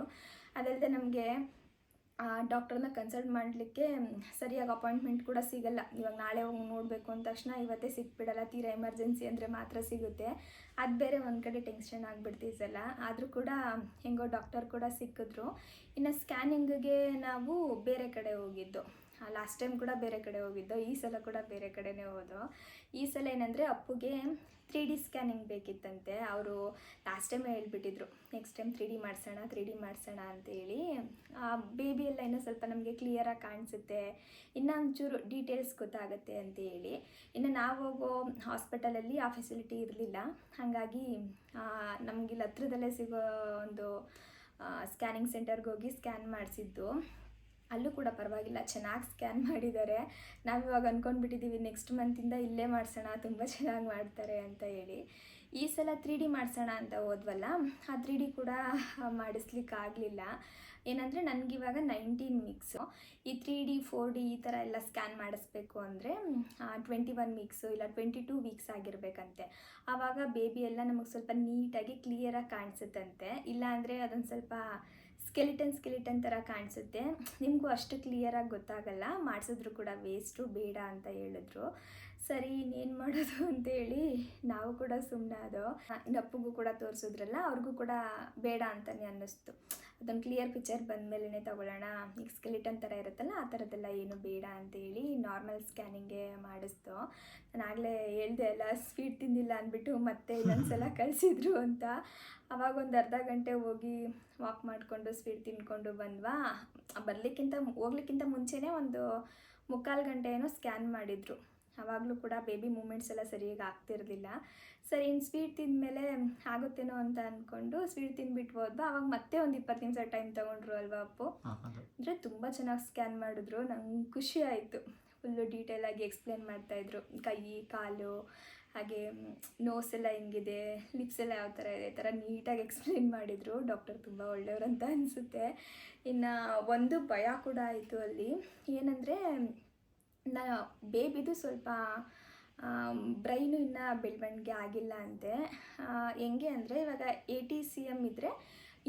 ಅದಲ್ಲದೆ ನಮಗೆ ಡಾಕ್ಟರ್ನ ಕನ್ಸಲ್ಟ್ ಮಾಡಲಿಕ್ಕೆ ಸರಿಯಾಗಿ ಅಪಾಯಿಂಟ್ಮೆಂಟ್ ಕೂಡ ಸಿಗಲ್ಲ. ಇವಾಗ ನಾಳೆ ಹೋಗಿ ನೋಡಬೇಕು ಅಂದ ತಕ್ಷಣ ಇವತ್ತೇ ಸಿಕ್ಬಿಡಲ್ಲ, ತೀರಾ ಎಮರ್ಜೆನ್ಸಿ ಅಂದರೆ ಮಾತ್ರ ಸಿಗುತ್ತೆ. ಅದು ಬೇರೆ ಒಂದು ಕಡೆ ಟೆನ್ಷನ್ ಆಗಿಬಿಡ್ತೀಸಲ್ಲ ಆದರೂ ಕೂಡ ಹೆಂಗೋ ಡಾಕ್ಟರ್ ಕೂಡ ಸಿಕ್ಕಿದ್ರು. ಇನ್ನು ಸ್ಕ್ಯಾನಿಂಗಿಗೆ ನಾವು ಬೇರೆ ಕಡೆ ಹೋಗಿದ್ದು. ಲಾಸ್ಟ್ ಟೈಮ್ ಕೂಡ ಬೇರೆ ಕಡೆ ಹೋಗಿದ್ದು, ಈ ಸಲ ಕೂಡ ಬೇರೆ ಕಡೆನೇ ಹೋದೋ. ಈ ಸಲ ಏನಂದರೆ ಅಪ್ಪುಗೆ ತ್ರೀ ಡಿ ಸ್ಕ್ಯಾನಿಂಗ್ ಬೇಕಿತ್ತಂತೆ. ಅವರು ಲಾಸ್ಟ್ ಟೈಮ್ ಹೇಳ್ಬಿಟ್ಟಿದ್ರು ನೆಕ್ಸ್ಟ್ ಟೈಮ್ ತ್ರೀ ಡಿ ಮಾಡಿಸೋಣ ತ್ರೀ ಡಿ ಮಾಡಿಸೋಣ ಅಂತೇಳಿ. ಬೇಬಿ ಎಲ್ಲ ಇನ್ನೂ ಸ್ವಲ್ಪ ನಮಗೆ ಕ್ಲಿಯರಾಗಿ ಕಾಣಿಸುತ್ತೆ. ಇನ್ನೂ ಒಂಚೂರು ಡೀಟೇಲ್ಸ್ ಗೊತ್ತಾಗುತ್ತೆ ಅಂತ ಹೇಳಿ ಇನ್ನು ನಾವು ಹೋಗೋ ಹಾಸ್ಪಿಟಲಲ್ಲಿ ಆ ಫೆಸಿಲಿಟಿ ಇರಲಿಲ್ಲ. ಹಾಗಾಗಿ ನಮಗೆ ಇಲ್ಲಿ ಹತ್ರದಲ್ಲೇ ಸಿಗೋ ಒಂದು ಸ್ಕ್ಯಾನಿಂಗ್ ಸೆಂಟರ್ಗೆ ಹೋಗಿ ಸ್ಕ್ಯಾನ್ ಮಾಡಿಸಿದ್ದು. ಅಲ್ಲೂ ಕೂಡ ಪರವಾಗಿಲ್ಲ, ಚೆನ್ನಾಗಿ ಸ್ಕ್ಯಾನ್ ಮಾಡಿದ್ದಾರೆ ನಾವು ಇವಾಗ ಅಂದ್ಕೊಂಡ್ಬಿಟ್ಟಿದ್ದೀವಿ ನೆಕ್ಸ್ಟ್ ಮಂತಿಂದ ಇಲ್ಲೇ ಮಾಡಿಸೋಣ, ತುಂಬ ಚೆನ್ನಾಗಿ ಮಾಡ್ತಾರೆ ಅಂತ ಹೇಳಿ. ಈ ಸಲ ತ್ರೀ ಡಿ ಮಾಡಿಸೋಣ ಅಂತ ಹೋದ್ವಲ್ಲ, ಆ ತ್ರೀ ಡಿ ಕೂಡ ಮಾಡಿಸ್ಲಿಕ್ಕಾಗಲಿಲ್ಲ ಏನಂದರೆ ನನಗಿವಾಗ ನೈನ್ಟೀನ್ ಮಿಕ್ಸು ಈ ತ್ರೀ ಡಿ ಫೋರ್ ಡಿ ಈ ಥರ ಎಲ್ಲ ಸ್ಕ್ಯಾನ್ ಮಾಡಿಸ್ಬೇಕು ಅಂದರೆ ಟ್ವೆಂಟಿ ಒನ್ ವೀಕ್ಸು ಇಲ್ಲ ಟ್ವೆಂಟಿ ಟೂ ವೀಕ್ಸ್ ಆಗಿರಬೇಕಂತೆ. ಆವಾಗ ಬೇಬಿ ಎಲ್ಲ ನಮಗೆ ಸ್ವಲ್ಪ ನೀಟಾಗಿ ಕ್ಲಿಯರಾಗಿ ಕಾಣಿಸುತ್ತಂತೆ. ಇಲ್ಲಾಂದರೆ ಅದೊಂದು ಸ್ವಲ್ಪ ಸ್ಕೆಲಿಟನ್ ಸ್ಕೆಲಿಟನ್ ಥರ ಕಾಣಿಸುತ್ತೆ. ನಿಮಗೂ ಅಷ್ಟು ಕ್ಲಿಯರಾಗಿ ಗೊತ್ತಾಗಲ್ಲ. ಮಾಡಿಸಿದ್ರು ಕೂಡ ವೇಸ್ಟು ಬೇಡ ಅಂತ ಹೇಳಿದ್ರು. ಸರಿ, ಇನ್ನೇನು ಮಾಡೋದು ಅಂತೇಳಿ ನಾವು ಕೂಡ ಸುಮ್ಮನೆ ಅದು ನಪ್ಪಗೂ ಕೂಡ ತೋರಿಸಿದ್ರಲ್ಲ, ಅವ್ರಿಗೂ ಕೂಡ ಬೇಡ ಅಂತಲೇ ಅನ್ನಿಸ್ತು. ಅದೊಂದು ಕ್ಲಿಯರ್ ಪಿಕ್ಚರ್ ಬಂದಮೇಲೆ ತಗೊಳ್ಳೋಣ. ಈಗ ಸ್ಕೆಲಿಟನ್ ಥರ ಇರುತ್ತಲ್ಲ ಆ ಥರದ್ದೆಲ್ಲ ಏನು ಬೇಡ ಅಂತೇಳಿ ನಾರ್ಮಲ್ ಸ್ಕ್ಯಾನಿಂಗೆ ಮಾಡಿಸ್ತು ನಾನು ಆಗಲೇ ಹೇಳ್ದೆ ಎಲ್ಲ ಸ್ವೀಟ್ ತಿಂದಿಲ್ಲ ಅಂದ್ಬಿಟ್ಟು ಮತ್ತೆ ಇನ್ನೊಂದ್ಸಲ ಕಳಿಸಿದ್ರು ಅಂತ. ಅವಾಗ ಒಂದು ಅರ್ಧ ಗಂಟೆ ಹೋಗಿ ವಾಕ್ ಮಾಡಿಕೊಂಡು ಸ್ವೀಟ್ ತಿನ್ಕೊಂಡು ಬಂದ್ವಾ. ಬರಲಿಕ್ಕಿಂತ ಹೋಗ್ಲಿಕ್ಕಿಂತ ಮುಂಚೆನೇ ಒಂದು ಮುಕ್ಕಾಲು ಗಂಟೆ ಏನೋ ಸ್ಕ್ಯಾನ್ ಮಾಡಿದರು. ಆವಾಗಲೂ ಕೂಡ ಬೇಬಿ ಮೂಮೆಂಟ್ಸ್ ಎಲ್ಲ ಸರಿಯಾಗಿ ಆಗ್ತಿರಲಿಲ್ಲ. ಸರಿ ಇನ್ನು ಸ್ವೀಟ್ ತಿಂದಮೇಲೆ ಆಗುತ್ತೇನೋ ಅಂತ ಅಂದ್ಕೊಂಡು ಸ್ವೀಟ್ ತಿಂದ್ಬಿಟ್ಟು ಹೋದ್ವಾ? ಅವಾಗ ಮತ್ತೆ ಒಂದು ಇಪ್ಪತ್ತು ನಿಮಿಷ ಟೈಮ್ ತೊಗೊಂಡ್ರು ಅಲ್ವಾ ಅಪ್ಪು? ಅಂದರೆ ತುಂಬ ಚೆನ್ನಾಗಿ ಸ್ಕ್ಯಾನ್ ಮಾಡಿದ್ರು. ನಂಗೆ ಖುಷಿ ಆಯಿತು. ಫುಲ್ಲು ಡೀಟೇಲಾಗಿ ಎಕ್ಸ್ಪ್ಲೇನ್ ಮಾಡ್ತಾಯಿದ್ರು ಕೈ ಕಾಲು ಹಾಗೆ ನೋಸ್ ಎಲ್ಲ ಹೆಂಗಿದೆ ಲಿಪ್ಸ್ ಎಲ್ಲ ಯಾವ ಥರ ಇದೆ ಈ ಥರ ನೀಟಾಗಿ ಎಕ್ಸ್ಪ್ಲೇನ್ ಮಾಡಿದರು. ಡಾಕ್ಟರ್ ತುಂಬ ಒಳ್ಳೆಯವ್ರು ಅಂತ ಅನಿಸುತ್ತೆ. ಇನ್ನು ಒಂದು ಭಯ ಕೂಡ ಆಯಿತು ಅಲ್ಲಿ. ಏನಂದರೆ ನಾ ಬೇಬಿದು ಸ್ವಲ್ಪ ಬ್ರೈನು ಇನ್ನೂ ಬೆಳವಣಿಗೆ ಆಗಿಲ್ಲ ಅಂತೆ. ಹೆಂಗೆ ಅಂದರೆ ಇವಾಗ ಏಯ್ಟಿ ಸಿ ಎಂ ಇದ್ದರೆ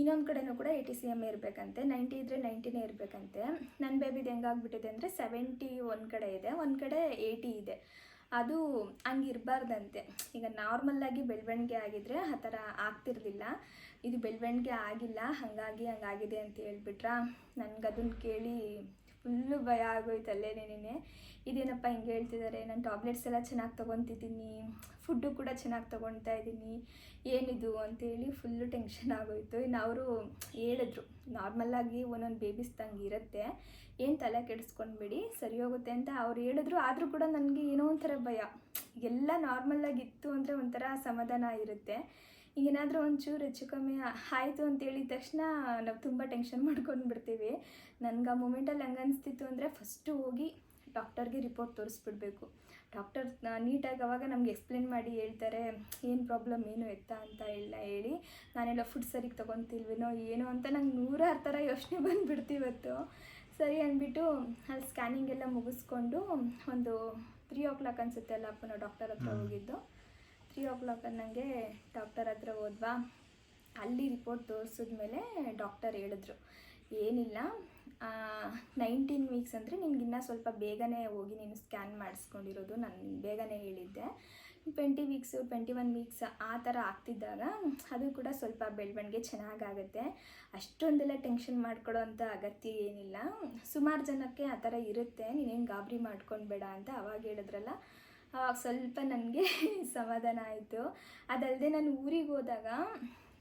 ಇನ್ನೊಂದು ಕಡೆನೂ ಕೂಡ ಏಯ್ಟಿ ಸಿ ಎಂ ಇರಬೇಕಂತೆ. ನೈಂಟಿ ಇದ್ದರೆ ನೈಂಟಿನೇ ಇರಬೇಕಂತೆ. ನನ್ನ ಬೇಬಿದು ಹೆಂಗಾಗ್ಬಿಟ್ಟಿದೆ ಅಂದರೆ ಸೆವೆಂಟಿ ಒಂದು ಕಡೆ ಇದೆ. ಒಂದು ಕಡೆ ಏಯ್ಟಿ ಇದೆ. ಅದು ಹಂಗಿರಬಾರ್ದಂತೆ ಈಗ ನಾರ್ಮಲ್ಲಾಗಿ ಬೆಳವಣಿಗೆ ಆಗಿದ್ರೆ ಆ ಥರ ಆಗ್ತಿರಲಿಲ್ಲ. ಇದು ಬೆಳವಣಿಗೆ ಆಗಿಲ್ಲ. ಹಾಗಾಗಿ ಹಂಗಾಗಿದೆ ಅಂತ ಹೇಳ್ಬಿಟ್ರಾ? ನನಗೆ ಅದನ್ನು ಕೇಳಿ ಫುಲ್ಲು ಭಯ ಆಗೋಯ್ತು ಅಲ್ಲೇನೇನೆ ಇದೇನಪ್ಪ ಹಿಂಗೆ ಹೇಳ್ತಿದ್ದಾರೆ ನಾನು ಟಾಬ್ಲೆಟ್ಸ್ ಎಲ್ಲ ಚೆನ್ನಾಗಿ ತೊಗೊತಿದ್ದೀನಿ. ಫುಡ್ಡು ಕೂಡ ಚೆನ್ನಾಗಿ ತೊಗೊಳ್ತಾ ಇದ್ದೀನಿ ಏನಿದು ಅಂತೇಳಿ ಫುಲ್ಲು ಟೆನ್ಷನ್ ಆಗೋಯ್ತು. ಇನ್ನು ಅವರು ಹೇಳಿದ್ರು ನಾರ್ಮಲ್ಲಾಗಿ ಒಂದೊಂದು ಬೇಬೀಸ್ ತಂಗೆ ಇರುತ್ತೆ. ಏನು ತಲೆ ಕೆಡಿಸ್ಕೊಂಡ್ಬಿಡಿ, ಸರಿ ಹೋಗುತ್ತೆ ಅಂತ ಅವ್ರು ಹೇಳಿದ್ರು. ಆದರೂ ಕೂಡ ನನಗೆ ಏನೋ ಒಂಥರ ಭಯ. ಎಲ್ಲ ನಾರ್ಮಲ್ಲಾಗಿತ್ತು ಅಂದರೆ ಒಂಥರ ಸಮಾಧಾನ ಇರುತ್ತೆ. ಈಗೇನಾದರೂ ಒಂಚೂರು ಹೆಚ್ಚು ಕಮ್ಮಿ ಆಯಿತು ಅಂತ ಹೇಳಿದ ತಕ್ಷಣ ನಾವು ತುಂಬ ಟೆನ್ಷನ್ ಮಾಡ್ಕೊಂಡು ಬಿಡ್ತೀವಿ. ನನಗೆ ಆ ಮೂಮೆಂಟಲ್ಲಿ ಹಂಗೆ ಅನಿಸ್ತಿತ್ತು ಅಂದರೆ ಫಸ್ಟು ಹೋಗಿ ಡಾಕ್ಟರ್ಗೆ ರಿಪೋರ್ಟ್ ತೋರಿಸ್ಬಿಡ್ಬೇಕು. ಡಾಕ್ಟರ್ ನೀಟಾಗಿ ಅವಾಗ ನಮ್ಗೆ ಎಕ್ಸ್ಪ್ಲೇನ್ ಮಾಡಿ ಹೇಳ್ತಾರೆ ಏನು ಪ್ರಾಬ್ಲಮ್ ಏನು ಎತ್ತ? ಅಂತ ಎಲ್ಲ ಹೇಳಿ ನಾನೆಲ್ಲ ಫುಡ್ ಸರಿಗೆ ತೊಗೊತಿಲ್ವೇನೋ ಏನೋ ಅಂತ ನಂಗೆ ನೂರಾರು ಥರ ಯೋಚನೆ ಬಂದುಬಿಡ್ತೀವತ್ತು ಸರಿ ಅಂದ್ಬಿಟ್ಟು ಅಲ್ಲಿ ಸ್ಕ್ಯಾನಿಂಗ್ ಎಲ್ಲ ಮುಗಿಸ್ಕೊಂಡು ಒಂದು ತ್ರೀ ಓ ಕ್ಲಾಕ್ ಅನಿಸುತ್ತೆ ಅಲ್ಲ ನಾವು ಡಾಕ್ಟರ್ ಹತ್ರ ಹೋಗಿದ್ದು. ತ್ರೀ ಓ ಕ್ಲಾಕ್ ಅನ್ನಂಗೆ ಡಾಕ್ಟರ್ ಹತ್ರ ಹೋದ್ವಾ. ಅಲ್ಲಿ ರಿಪೋರ್ಟ್ ತೋರಿಸಿದ್ಮೇಲೆ ಡಾಕ್ಟರ್ ಹೇಳಿದ್ರು, ಏನಿಲ್ಲ ನೈನ್ಟೀನ್ ವೀಕ್ಸ್ ಅಂದರೆ ನಿನಗಿನ್ನ ಸ್ವಲ್ಪ ಬೇಗನೆ ಹೋಗಿ ನೀನು ಸ್ಕ್ಯಾನ್ ಮಾಡಿಸ್ಕೊಂಡಿರೋದು ನಾನು ಬೇಗನೆ ಹೇಳಿದ್ದೆ. Twenty weeks twenty one weeks ಆ ಥರ ಆಗ್ತಿದ್ದಾಗ ಅದು ಕೂಡ ಸ್ವಲ್ಪ ಬೆಳವಣಿಗೆ ಚೆನ್ನಾಗಾಗುತ್ತೆ. ಅಷ್ಟೊಂದೆಲ್ಲ ಟೆನ್ಷನ್ ಮಾಡ್ಕೊಳ್ಳೋ ಅಂಥ ಅಗತ್ಯ ಏನಿಲ್ಲ. ಸುಮಾರು ಜನಕ್ಕೆ ಆ ಥರ ಇರುತ್ತೆ, ನೀನೇನು ಗಾಬರಿ ಮಾಡ್ಕೊಳ್ಬೇಡ ಅಂತ ಅವಾಗ ಹೇಳಿದ್ರಲ್ಲ ಆವಾಗ ಸ್ವಲ್ಪ ನನಗೆ ಸಮಾಧಾನ ಆಯಿತು. ಅದಲ್ಲದೆ ನಾನು ಊರಿಗೆ ಹೋದಾಗ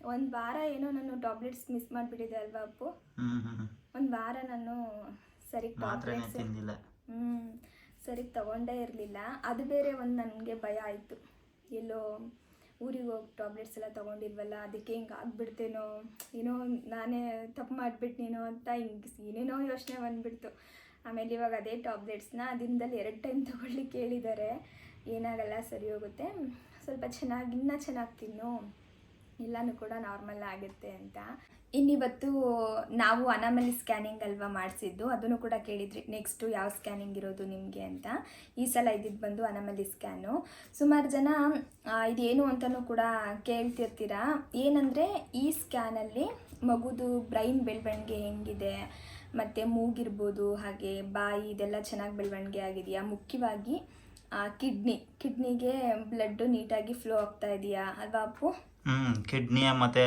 ಒಂದು ವಾರ ಏನೋ ನಾನು ಟ್ಯಾಬ್ಲೆಟ್ಸ್ ಮಿಸ್ ಮಾಡಿಬಿಟ್ಟಿದ್ದೆ ಅಲ್ವಾ ಅಪ್ಪು? ಒಂದು ವಾರ ನಾನು ಸರಿ ಟಾಬ್ಲೆಟ್ಸ್ ಹ್ಞೂ ಸರಿ ತಗೊಂಡೇ ಇರಲಿಲ್ಲ. ಅದು ಬೇರೆ ಒಂದು ನನಗೆ ಭಯ ಆಯಿತು. ಎಲ್ಲೋ ಊರಿಗೆ ಹೋಗಿ ಟ್ಯಾಬ್ಲೆಟ್ಸ್ ಎಲ್ಲ ತೊಗೊಂಡಿಲ್ವಲ್ಲ ಅದಕ್ಕೆ ಹಿಂಗೆ ಆಗ್ಬಿಡ್ತೇನೋ ಏನೋ ನಾನೇ ತಪ್ಪು ಮಾಡಿಬಿಟ್ನೇನೋ ಅಂತ ಹಿಂಗೆ ಏನೇನೋ ಯೋಚನೆ ಬಂದುಬಿಡ್ತು. ಆಮೇಲೆ ಇವಾಗ ಅದೇ ಟಾಬ್ಲೆಟ್ಸ್ನ ದಿನದಲ್ಲಿ ಎರಡು ಟೈಮ್ ತೊಗೊಳ್ಲಿಕ್ಕೆ ಹೇಳಿದ್ದಾರೆ. ಏನಾಗಲ್ಲ, ಸರಿ ಹೋಗುತ್ತೆ. ಸ್ವಲ್ಪ ಚೆನ್ನಾಗಿ, ಇನ್ನೂ ಚೆನ್ನಾಗಿ ತಿನ್ನು. ಎಲ್ಲನೂ ಕೂಡ ನಾರ್ಮಲ್ ಆಗುತ್ತೆ ಅಂತ. ಇನ್ನಿವತ್ತು ನಾವು ಅನಾಮಲಿ ಸ್ಕ್ಯಾನಿಂಗ್ ಅಲ್ವಾ ಮಾಡಿಸಿದ್ದು? ಅದನ್ನು ಕೂಡ ಕೇಳಿದ್ರಿ. ನೆಕ್ಸ್ಟು ಯಾವ ಸ್ಕ್ಯಾನಿಂಗ್ ಇರೋದು ನಿಮಗೆ ಅಂತ. ಈ ಸಲ ಇದ್ದಿದ್ದು ಬಂದು ಅನಾಮಲಿ ಸ್ಕ್ಯಾನು ಸುಮಾರು ಜನ ಇದೇನು ಅಂತಲೂ ಕೂಡ ಕೇಳ್ತಿರ್ತೀರಾ? ಏನಂದರೆ ಈ ಸ್ಕ್ಯಾನಲ್ಲಿ ಮಗುದು ಬ್ರೈನ್ ಬೆಳವಣಿಗೆ ಹೆಂಗಿದೆ? ಮತ್ತು ಮೂಗಿರ್ಬೋದು ಹಾಗೆ ಬಾಯಿ ಇದೆಲ್ಲ ಚೆನ್ನಾಗಿ ಬೆಳವಣಿಗೆ ಆಗಿದೆಯಾ? ಮುಖ್ಯವಾಗಿ ಕಿಡ್ನಿ. ಕಿಡ್ನಿಗೆ ಬ್ಲಡ್ಡು ನೀಟಾಗಿ ಫ್ಲೋ ಆಗ್ತಾ ಇದೆಯಾ? ಅಲ್ವಾ ಅಪ್ಪು? ಹ್ಮ್ ಕಿಡ್ನಿಯ ಮತ್ತೆ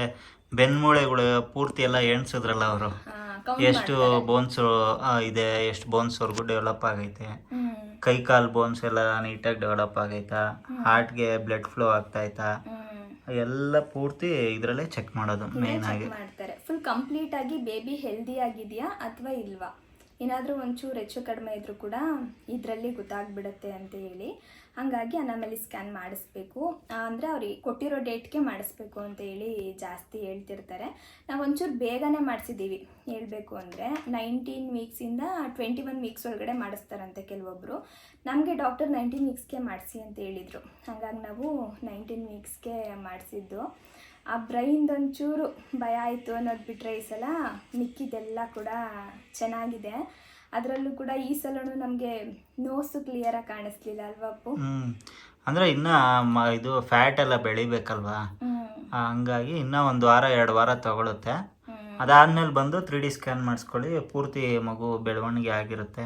ಬೆನ್ಮೂಳೆಗಳು ಪೂರ್ತಿ ಎಲ್ಲ ಎಣ್ಸಿದ್ರಲ್ಲ ಅವರು. ಎಷ್ಟು ಬೋನ್ಸ್ ಇದೆ ಎಷ್ಟು ಬೋನ್ಸ್ ವರ್ಗು ಡೆವಲಪ್ ಆಗೈತೆ. ಕೈ ಕಾಲು ಬೋನ್ಸ್ ಎಲ್ಲ ನೀಟಾಗಿ ಡೆವಲಪ್ ಆಗೈತಾ? ಹಾರ್ಟ್ಗೆ ಬ್ಲಡ್ ಫ್ಲೋ ಆಗ್ತಾ ಐತಾ ಎಲ್ಲ ಪೂರ್ತಿ ಇದರಲ್ಲೇ ಚೆಕ್ ಮಾಡೋದು ಮೇನ್ ಆಗಿ. ಮಾಡ್ತಾರೆ. ಫುಲ್ ಕಂಪ್ಲೀಟ್ ಆಗಿ ಬೇಬಿ ಹೆಲ್ದಿ ಆಗಿದೆಯಾ ಅಥವಾ ಇಲ್ವಾ? ಏನಾದರೂ ಒಂಚೂರು ಹೆಚ್ಚು ಕಡಿಮೆ ಇದ್ರೂ ಕೂಡ ಇದರಲ್ಲಿ ಗೊತ್ತಾಗ್ಬಿಡುತ್ತೆ ಅಂತ ಹೇಳಿ. ಹಾಗಾಗಿ ಅನಾಮಲಿ ಸ್ಕ್ಯಾನ್ ಮಾಡಿಸ್ಬೇಕು. ಅಂದರೆ ಅವ್ರಿಗೆ ಕೊಟ್ಟಿರೋ ಡೇಟ್ಗೆ ಮಾಡಿಸ್ಬೇಕು ಅಂತ ಹೇಳಿ ಜಾಸ್ತಿ ಹೇಳ್ತಿರ್ತಾರೆ. ನಾವು ಒಂಚೂರು ಬೇಗನೆ ಮಾಡಿಸಿದ್ದೀವಿ. ಹೇಳಬೇಕು ಅಂದರೆ ನೈನ್ಟೀನ್ ವೀಕ್ಸಿಂದ ಟ್ವೆಂಟಿ ಒನ್ ವೀಕ್ಸ್ ಒಳಗಡೆ ಮಾಡಿಸ್ತಾರಂತೆ ಕೆಲವೊಬ್ಬರು ನಮಗೆ ಡಾಕ್ಟರ್ ನೈನ್ಟೀನ್ ವೀಕ್ಸ್ಗೆ ಮಾಡಿಸಿ ಅಂತ ಹೇಳಿದರು. ಹಾಗಾಗಿ ನಾವು ನೈನ್ಟೀನ್ ವೀಕ್ಸ್ಗೆ ಮಾಡಿಸಿದ್ದು. ಆ ಬ್ರೈನ್ದೊಂಚೂರು ಭಯ ಆಯಿತು ಅನ್ನೋದು ಬಿಟ್ಟರೆ ಈ ಸಲ ಮಿಕ್ಕಿದೆಲ್ಲ ಕೂಡ ಚೆನ್ನಾಗಿದೆ. ಅದರಲ್ಲೂ ಕೂಡ ಈ ಸಲನೂ ನಮಗೆ ನೋಸು ಕ್ಲಿಯರಾಗಿ ಕಾಣಿಸ್ಲಿಲ್ಲ ಅಲ್ವಾ ಅಪ್ಪು? ಅಂದ್ರೆ ಇನ್ನ ಇದು ಫ್ಯಾಟ್ ಎಲ್ಲ ಬೆಳಿಬೇಕಲ್ವಾ? ಹಂಗಾಗಿ ಇನ್ನ ಒಂದು ವಾರ ಎರಡು ವಾರ ತಗೊಳುತ್ತೆ. ಅದಾದ್ಮೇಲೆ ಬಂದು ತ್ರೀ ಡಿ ಸ್ಕ್ಯಾನ್ ಮಾಡಿಸ್ಕೊಳ್ಳಿ ಪೂರ್ತಿ ಮಗು ಬೆಳವಣಿಗೆ ಆಗಿರುತ್ತೆ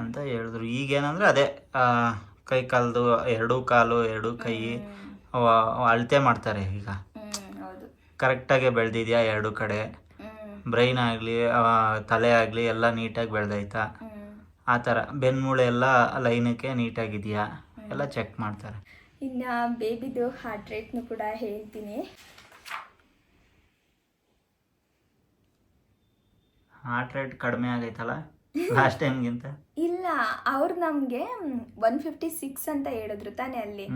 ಅಂತ ಹೇಳಿದ್ರು. ಈಗೇನಂದ್ರೆ ಅದೇ ಕೈ ಕಾಲ್ದು ಎರಡೂ ಕಾಲು ಎರಡೂ ಕೈ ಅಳತೆ ಮಾಡ್ತಾರೆ ಈಗ. ಕರೆಕ್ಟಾಗಿ ಬೆಳೆದಿದ್ಯಾ ಎರಡು ಕಡೆ? ಬ್ರೈನ್ ಆಗಲಿ ತಲೆ ಆಗಲಿ ಎಲ್ಲ ನೀಟಾಗಿ ಬೆಳೆದೈತಾ? ಆ ಥರ. ಬೆನ್ಮೂಳೆ ಎಲ್ಲ ಲೈನಕ್ಕೆ ನೀಟಾಗಿದೆಯಾ? ಎಲ್ಲ ಚೆಕ್ ಮಾಡ್ತಾರೆ. ಇನ್ನು ಬೇಬಿದು ಹಾರ್ಟ್ ರೇಟ್ನು ಕೂಡ ಹೇಳ್ತೀನಿ. ಹಾರ್ಟ್ ರೇಟ್ ಕಡಿಮೆ ಆಗೈತಲ್ಲ? ಲಾಸ್ಟ್ ಟೈಮ್ಗಿಂತ ಇಲ್ಲ ಅವ್ರು ನಮಗೆ ಒನ್ ಫಿಫ್ಟಿ ಸಿಕ್ಸ್ ಅಂತ ಹೇಳಿದ್ರು ತಾನೇ ಅಲ್ಲಿ.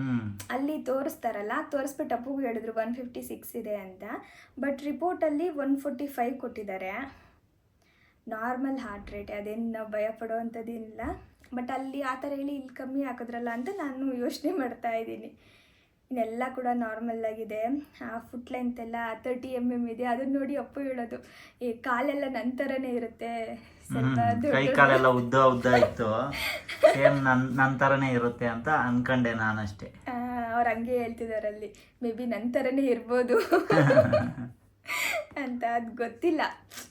ಅಲ್ಲಿ ತೋರಿಸ್ತಾರಲ್ಲ ತೋರಿಸ್ಬಿಟ್ಟು ಅಪ್ಪುಗೆ ಹೇಳಿದ್ರು ಒನ್ ಫಿಫ್ಟಿ ಸಿಕ್ಸ್ ಇದೆ ಅಂತ. ಬಟ್ ರಿಪೋರ್ಟಲ್ಲಿ ಒನ್ ಫೋರ್ಟಿ ಫೈವ್ ಕೊಟ್ಟಿದ್ದಾರೆ. ನಾರ್ಮಲ್ ಹಾರ್ಟ್ ರೇಟ್ ಅದೇನು ನಾವು ಭಯ ಪಡೋವಂಥದ್ದೇನಿಲ್ಲ ಬಟ್ ಅಲ್ಲಿ ಆ ಥರ ಹೇಳಿ ಇಲ್ಲಿ ಕಮ್ಮಿ ಹಾಕಿದ್ರಲ್ಲ ಅಂತ ನಾನು ಯೋಚನೆ ಮಾಡ್ತಾ ಇದ್ದೀನಿ. ಇನ್ನೆಲ್ಲ ಕೂಡ ನಾರ್ಮಲ್ ಆಗಿದೆ. ಫುಟ್ ಲೆಂತ್ ಎಲ್ಲ ತರ್ಟಿ ಎಂ ಎಂ ಇದೆ. ಅದನ್ನ ನೋಡಿ ಅಪ್ಪು ಹೇಳೋದು ಈ ಕಾಲೆಲ್ಲ ನಂತರನೇ ಇರುತ್ತೆ. ಸ್ವಲ್ಪ ಕೈ ಕಾಲೆಲ್ಲ ಉದ್ದ ಉದ್ದ ಇತ್ತು. ಸೇಮ್ ನಂತರನೇ ಥರನೇ ಇರುತ್ತೆ ಅಂತ ಅನ್ಕೊಂಡೆ ನಾನಷ್ಟೇ. ಅಷ್ಟೇ ಅವ್ರು ಹಂಗೆ ಹೇಳ್ತಿದಾರಲ್ಲಿ ಅಲ್ಲಿ. ಮೇ ಬಿ ನಂತರನೇ ಇರ್ಬೋದು. ಅಂತ ಅದು ಗೊತ್ತಿಲ್ಲ.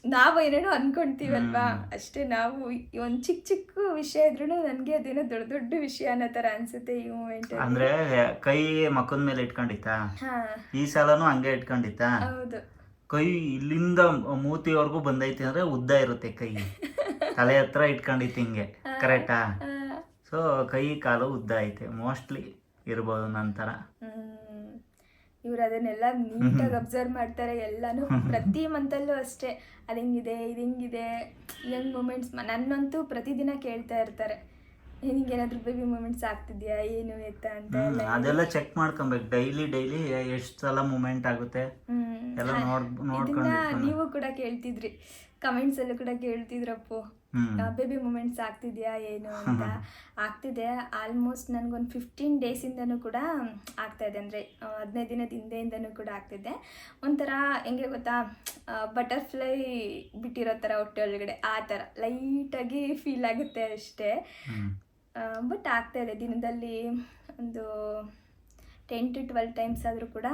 ನಾವು ಏನೇನೋ ಅನ್ಕೊಂತೀವಲ್ವಾ? ಅಷ್ಟೇ ನಾವು ಒಂದು ಚಿಕ್ಕ ಚಿಕ್ಕ ವಿಷಯ ಇದ್ರೂ ನನಗೆ ಅದೇನೋ ದೊಡ್ಡ ದೊಡ್ಡ ವಿಷಯ ಅನ್ನೋ ತರ ಅನ್ಸುತ್ತೆ ಈ ಮೂಮೆಂಟ್ ಅಂದ್ರೆ ಕೈ ಮಕ್ಕದ ಮೇಲೆ ಇಟ್ಕೊಂಡಿತ್ತಾ? ಈ ಸಲನು ಹಂಗೆ ಇಟ್ಕೊಂಡಿತ್ತಾ? ಹೌದು. ಕೈ ಇಲ್ಲಿಂದ ಮೂತಿವರೆಗೂ ಬಂದೈತಿ ಅಂದ್ರೆ ಉದ್ದ ಇರುತ್ತೆ ಕೈ. ತಲೆ ಹತ್ರ ಇಟ್ಕೊಂಡಿತ್ತು ಹಿಂಗೆ. ಕರೆಕ್ಟಾ ಸೊ ಕೈ ಕಾಲು ಉದ್ದ ಐತೆ. ಮೋಸ್ಟ್ಲಿ ಇರ್ಬೋದು ನಂತರ. ಇವ್ರು ಅದನ್ನೆಲ್ಲ ನೀಟಾಗಿ ಅಬ್ಸರ್ವ್ ಮಾಡ್ತಾರೆ ಎಲ್ಲಾನು ಪ್ರತಿ ಮಂತಲ್ಲೂ ಅಷ್ಟೇ. ಅದು ಹೆಂಗಿದೆ ಇದು ಹೆಂಗಿದೆ ಯಂಗ್ ಮೂಮೆಂಟ್ಸ್ ನನ್ನಂತೂ ಪ್ರತಿದಿನ ಕೇಳ್ತಾ ಇರ್ತಾರೆ. ನಿಂಗೇನಾದ್ರೂ ಬೇಬಿ ಮೂಮೆಂಟ್ಸ್ ಆಗ್ತಿದ್ಯಾ ಏನು ಎತ್ತ ಅಂತ ಅದೆಲ್ಲ ಚೆಕ್ ಮಾಡ್ಕೊಬೇಕು. ಡೈಲಿ ಡೈಲಿ ಎಷ್ಟು ಸಲ ಮೂಮೆಂಟ್ ಆಗುತ್ತೆ. ಎಲ್ಲ ನೋಡ್ ನೋಡ್ಕೊಂಡು ನೀವು ಕೂಡ ಕೇಳ್ತಿದ್ರಿ. ಕಮೆಂಟ್ಸ್ ಅಲ್ಲೂ ಕೂಡ ಕೇಳ್ತಿದ್ರಪ್ಪು. ಬೇಬಿ ಮೂಮೆಂಟ್ಸ್ ಆಗ್ತಿದ್ಯಾ ಏನು ಅಂತ ಆಗ್ತಿದೆ. ಆಲ್ಮೋಸ್ಟ್ ನನಗೊಂದು ಫಿಫ್ಟೀನ್ ಡೇಸಿಂದನೂ ಕೂಡ ಆಗ್ತಾ ಇದೆ. ಅಂದರೆ ಹದಿನೈದು ದಿನದ ಹಿಂದೆಯಿಂದನೂ ಕೂಡ ಆಗ್ತಿದೆ ಒಂಥರ ಹೆಂಗೆ ಗೊತ್ತಾ ಬಟರ್ಫ್ಲೈ ಬಿಟ್ಟಿರೋ ಥರ ಹೊಟ್ಟೆ ಒಳಗಡೆ ಆ ಥರ ಲೈಟಾಗಿ ಫೀಲ್ ಆಗುತ್ತೆ ಅಷ್ಟೇ. ಬಟ್ ಆಗ್ತಾ ಇದೆ. ದಿನದಲ್ಲಿ ಒಂದು ಟೆನ್ ಟು ಟ್ವೆಲ್ ಟೈಮ್ಸ್ ಆದರೂ ಕೂಡ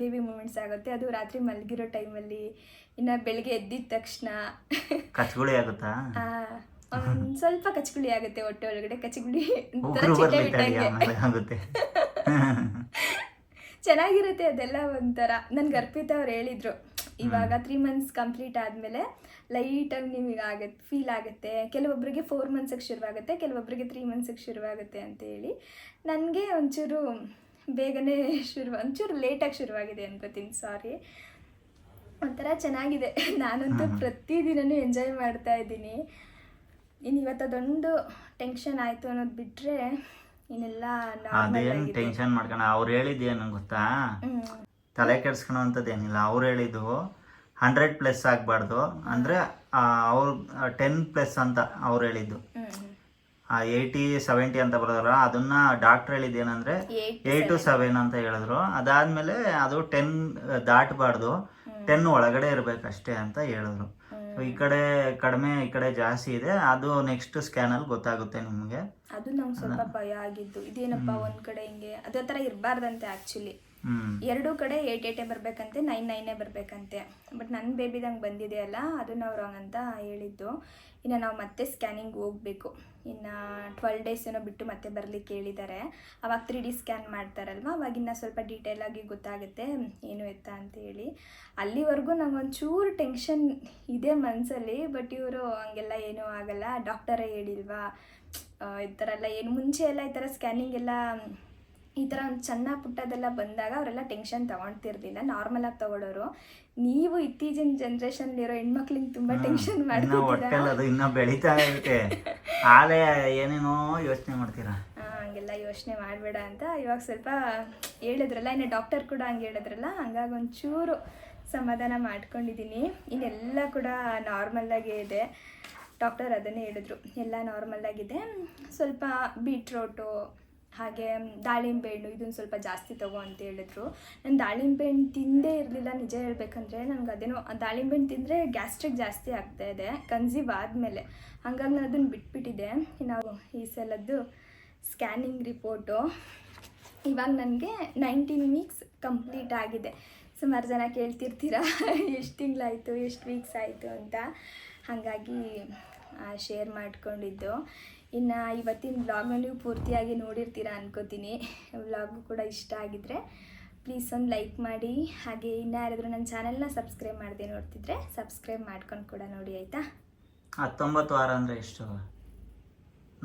ಬೇಬಿ ಮೂಮೆಂಟ್ಸ್ ಆಗುತ್ತೆ. ಅದು ರಾತ್ರಿ ಮಲಗಿರೋ ಟೈಮಲ್ಲಿ ಇನ್ನು ಬೆಳಿಗ್ಗೆ ಎದ್ದಿದ ತಕ್ಷಣ. ಕಚ್ಗುಳಿ ಆಗುತ್ತಾ? ಒಂದ್ ಸ್ವಲ್ಪ ಕಚ್ಗುಳಿ ಆಗುತ್ತೆ ಹೊಟ್ಟೆ ಒಳಗಡೆ. ಕಚ್ಗುಳಿ ಚಿಟ್ಟೆ ಬಿಟ್ಟಂಗೆ. ಚೆನ್ನಾಗಿರುತ್ತೆ ಅದೆಲ್ಲ ಒಂಥರ. ನನ್ಗೆ ಅರ್ಪಿತ ಅವ್ರು ಹೇಳಿದ್ರು ಇವಾಗ ತ್ರೀ ಮಂತ್ಸ್ ಕಂಪ್ಲೀಟ್ ಆದಮೇಲೆ ಲೈಟಾಗಿ ನಿಮಗೆ ಆಗತ್ತೆ ಫೀಲ್ ಆಗುತ್ತೆ. ಕೆಲವೊಬ್ಬರಿಗೆ ಫೋರ್ ಮಂತ್ಸಿಗೆ ಶುರುವಾಗುತ್ತೆ ಕೆಲವೊಬ್ಬರಿಗೆ ತ್ರೀ ಮಂತ್ಸಿಗೆ ಶುರುವಾಗುತ್ತೆ ಅಂತ ಹೇಳಿ ನನಗೆ ಒಂಚೂರು ಬೇಗನೆ ಶುರು ಒಂಚೂರು ಲೇಟಾಗಿ ಶುರುವಾಗಿದೆ ಅನ್ಕೋತೀನಿ ಸಾರಿ ಒಂಥರ ಚೆನ್ನಾಗಿದೆ. ನಾನಂತೂ ಪ್ರತಿದಿನನೂ ಎಂಜಾಯ್ ಮಾಡ್ತಾ ಇದ್ದೀನಿ. ಇನ್ನು ಇವತ್ತು ಅದೊಂದು ಟೆನ್ಷನ್ ಆಯಿತು ಅನ್ನೋದು ಬಿಟ್ಟರೆ ಇನ್ನೆಲ್ಲ ಅದೇನು ಟೆನ್ಷನ್ ಮಾಡ್ಕೊಂಡು ಅವ್ರು ಹೇಳಿದ್ದೇನು ಗೊತ್ತಾ? ತಲೆ ತಲೆ ಕೆಡ್ಸ್ಕೊಳೋಂಥದ್ದೇನಿಲ್ಲ ಅವ್ರು ಹೇಳಿದ್ದು ಹಂಡ್ರೆಡ್ ಪ್ಲಸ್ ಆಗಬಾರ್ದು. ಅಂದರೆ ಅವ್ರು ಟೆನ್ ಪ್ಲಸ್ ಅಂತ ಅವ್ರು ಹೇಳಿದ್ದು. ಏಯ್ಟಿ ಸೆವೆಂಟಿ ಅಂತ ಬರೋದ್ರ. ಅದನ್ನ ಡಾಕ್ಟರ್ ಹೇಳಿದ್ದು ಏನಂದ್ರೆ ಏಯ್ಟ್ ಟು ಸೆವೆನ್ ಅಂತ ಹೇಳಿದ್ರು. ಅದಾದ್ಮೇಲೆ ಅದು ಟೆನ್ ದಾಟಬಾರ್ದು. ಟೆನ್ ಒಳಗಡೆ ಇರ್ಬೇಕಷ್ಟೇ ಅಂತ ಹೇಳಿದ್ರು. ಈ ಕಡೆ ಕಡಿಮೆ ಈ ಕಡೆ ಜಾಸ್ತಿ ಇದೆ. ಅದು ನೆಕ್ಸ್ಟ್ ಸ್ಕ್ಯಾನಲ್ಲಿ ಗೊತ್ತಾಗುತ್ತೆ ನಿಮಗೆ. ಅದು ನಂಗೆ ಸ್ವಲ್ಪ ಭಯ ಆಗಿತ್ತು ಇದೇನಪ್ಪ ಒಂದ್ ಕಡೆ ಹಿಂಗೆ ಅದೇ ತರ ಇರಬಾರ್ದಂತೆ ಆ್ಯಕ್ಚುಲಿ ಹ್ಮ್ ಎರಡೂ ಕಡೆ ಏಟ್ ಏಟೇ ಬರಬೇಕಂತೆ, ನೈನ್ ನೈನೇ ಬರಬೇಕಂತೆ. ಬಟ್ ನನ್ನ ಬೇಬಿದಂಗೆ ಬಂದಿದೆಯಲ್ಲ, ಅದನ್ನ ಅವ್ರು ಅಂತ ಹೇಳಿದ್ದು. ಇನ್ನು ನಾವು ಮತ್ತೆ ಸ್ಕ್ಯಾನಿಂಗ್ ಹೋಗಬೇಕು. ಇನ್ನು ಟ್ವೆಲ್ ಡೇಸ್ ಏನೋ ಬಿಟ್ಟು ಮತ್ತೆ ಬರಲಿಕ್ಕೆ ಹೇಳಿದ್ದಾರೆ ಅವಾಗ ತ್ರೀ ಡಿ ಸ್ಕ್ಯಾನ್ ಮಾಡ್ತಾರಲ್ವ? ಅವಾಗಿನ್ನ ಸ್ವಲ್ಪ ಡೀಟೇಲಾಗಿ ಗೊತ್ತಾಗುತ್ತೆ, ಏನು ಎತ್ತ ಅಂತ ಹೇಳಿ. ಅಲ್ಲಿವರೆಗೂ ನಂಗೊಂಚೂರು ಟೆನ್ಷನ್ ಇದೆ ಮನಸ್ಸಲ್ಲಿ ಬಟ್ ಇವರು ಹಂಗೆಲ್ಲ ಏನೂ ಆಗಲ್ಲ. ಡಾಕ್ಟರೇ ಹೇಳಿಲ್ವಾ? ಈ ಥರ ಎಲ್ಲ ಏನು ಮುಂಚೆ ಎಲ್ಲ ಈ ಥರ ಸ್ಕ್ಯಾನಿಂಗ್ ಎಲ್ಲ ಈ ಥರ ಒಂದು ಸಣ್ಣ ಪುಟ್ಟದೆಲ್ಲ ಬಂದಾಗ ಅವರೆಲ್ಲ ಟೆನ್ಷನ್ ತಗೊಳ್ತಿರ್ಲಿಲ್ಲ. ನಾರ್ಮಲ್ ಆಗಿ ತಗೊಳ್ಳೋರು ನೀವು ಇತ್ತೀಚಿನ ಜನ್ರೇಷನ್ಲಿರೋ ಹೆಣ್ಮಕ್ಳಿಗೆ ತುಂಬ ಟೆನ್ಷನ್ ಮಾಡ್ತಾ ಮಾಡ್ತಿದ್ದೀರಾ ಹೊಟ್ಟೆಲ್ ಅದು ಇನ್ನ ಬೆಳೀತಾ ಐತೆ. ಆಲೆ ಏನೇನೋ ಯೋಚನೆ ಮಾಡ್ತೀರಾ? ಹಂಗೆಲ್ಲ ಯೋಚನೆ ಮಾಡಬೇಡ ಅಂತ. ಇವಾಗ ಸ್ವಲ್ಪ ಹೇಳಿದ್ರಲ್ಲ ಇನ್ನು ಡಾಕ್ಟರ್ ಕೂಡ ಹಂಗೆ ಹೇಳಿದ್ರಲ್ಲ ಹಂಗಾಗಿ ಒಂಚೂರು ಸಮಾಧಾನ ಮಾಡ್ಕೊಂಡಿದ್ದೀನಿ ಇನ್ನೆಲ್ಲ ಕೂಡ ನಾರ್ಮಲ್ಲಾಗೇ ಇದೆ. ಡಾಕ್ಟರ್ ಅದನ್ನೇ ಹೇಳಿದ್ರು. ಎಲ್ಲ ನಾರ್ಮಲ್ಲಾಗಿದೆ ಸ್ವಲ್ಪ ಬೀಟ್ರೋಟು ಹಾಗೆ ದಾಳಿಂಬೆ ಹಣ್ಣು ಇದನ್ನು ಸ್ವಲ್ಪ ಜಾಸ್ತಿ ತಗೋ ಅಂತ ಹೇಳಿದ್ರು. ನಾನು ದಾಳಿಂಬೆ ಹಣ್ಣು ತಿಂದೇ ಇರಲಿಲ್ಲ, ನಿಜ ಹೇಳ್ಬೇಕಂದ್ರೆ ನನಗೆ ಅದೇನೋ ದಾಳಿಂಬೆ ಹಣ್ಣು ತಿಂದರೆ ಗ್ಯಾಸ್ಟ್ರಿಕ್ ಜಾಸ್ತಿ ಆಗ್ತಾ ಇದೆ, ಕನ್ಸೀವ್ ಆದಮೇಲೆ. ಹಾಗಾಗಿ ನಾನು ಅದನ್ನು ಬಿಟ್ಬಿಟ್ಟಿದ್ದೆ. ನಾವು ಈ ಸಲದ್ದು ಸ್ಕ್ಯಾನಿಂಗ್ ರಿಪೋರ್ಟು. ಇವಾಗ ನನಗೆ ನೈನ್ಟೀನ್ ವೀಕ್ಸ್ ಕಂಪ್ಲೀಟ್ ಆಗಿದೆ. ಸುಮಾರು ಜನ ಕೇಳ್ತಿರ್ತೀರ, ಎಷ್ಟು ತಿಂಗಳಾಯಿತು, ಎಷ್ಟು ವೀಕ್ಸ್ ಆಯಿತು ಅಂತ. ಹಾಗಾಗಿ ಶೇರ್ ಮಾಡ್ಕೊಂಡಿದ್ದು. ಇನ್ನು ಇವತ್ತಿನ ವ್ಲಾಗ್ನ ನೀವು ಪೂರ್ತಿಯಾಗಿ ನೋಡಿರ್ತೀರ ಅನ್ಕೋತೀನಿ. ವ್ಲಾಗು ಕೂಡ ಇಷ್ಟ ಆಗಿದ್ರೆ ಪ್ಲೀಸ್ ಒಂದು ಲೈಕ್ ಮಾಡಿ. ಹಾಗೆ ಇನ್ನು ಯಾರಾದರೂ ನನ್ನ ಚಾನಲ್ನ ಸಬ್ಸ್ಕ್ರೈಬ್ ಮಾಡದೆ ನೋಡ್ತಿದ್ರೆ ಸಬ್ಸ್ಕ್ರೈಬ್ ಮಾಡ್ಕೊಂಡು ಕೂಡ ನೋಡಿ ಆಯಿತಾ? ಹತ್ತೊಂಬತ್ತು ವಾರ ಅಂದ್ರೆ ಎಷ್ಟು?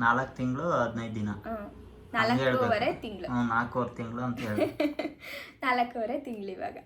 ನಾಲ್ಕು ತಿಂಗಳು ಹದಿನೈದು ದಿನ. ನಾಲ್ಕೂವರೆ ತಿಂಗಳು. ನಾಲ್ಕೂವರೆ ತಿಂಗಳು ಅಂತ ಹೇಳಿ ನಾಲ್ಕೂವರೆ ತಿಂಗಳು ಇವಾಗ.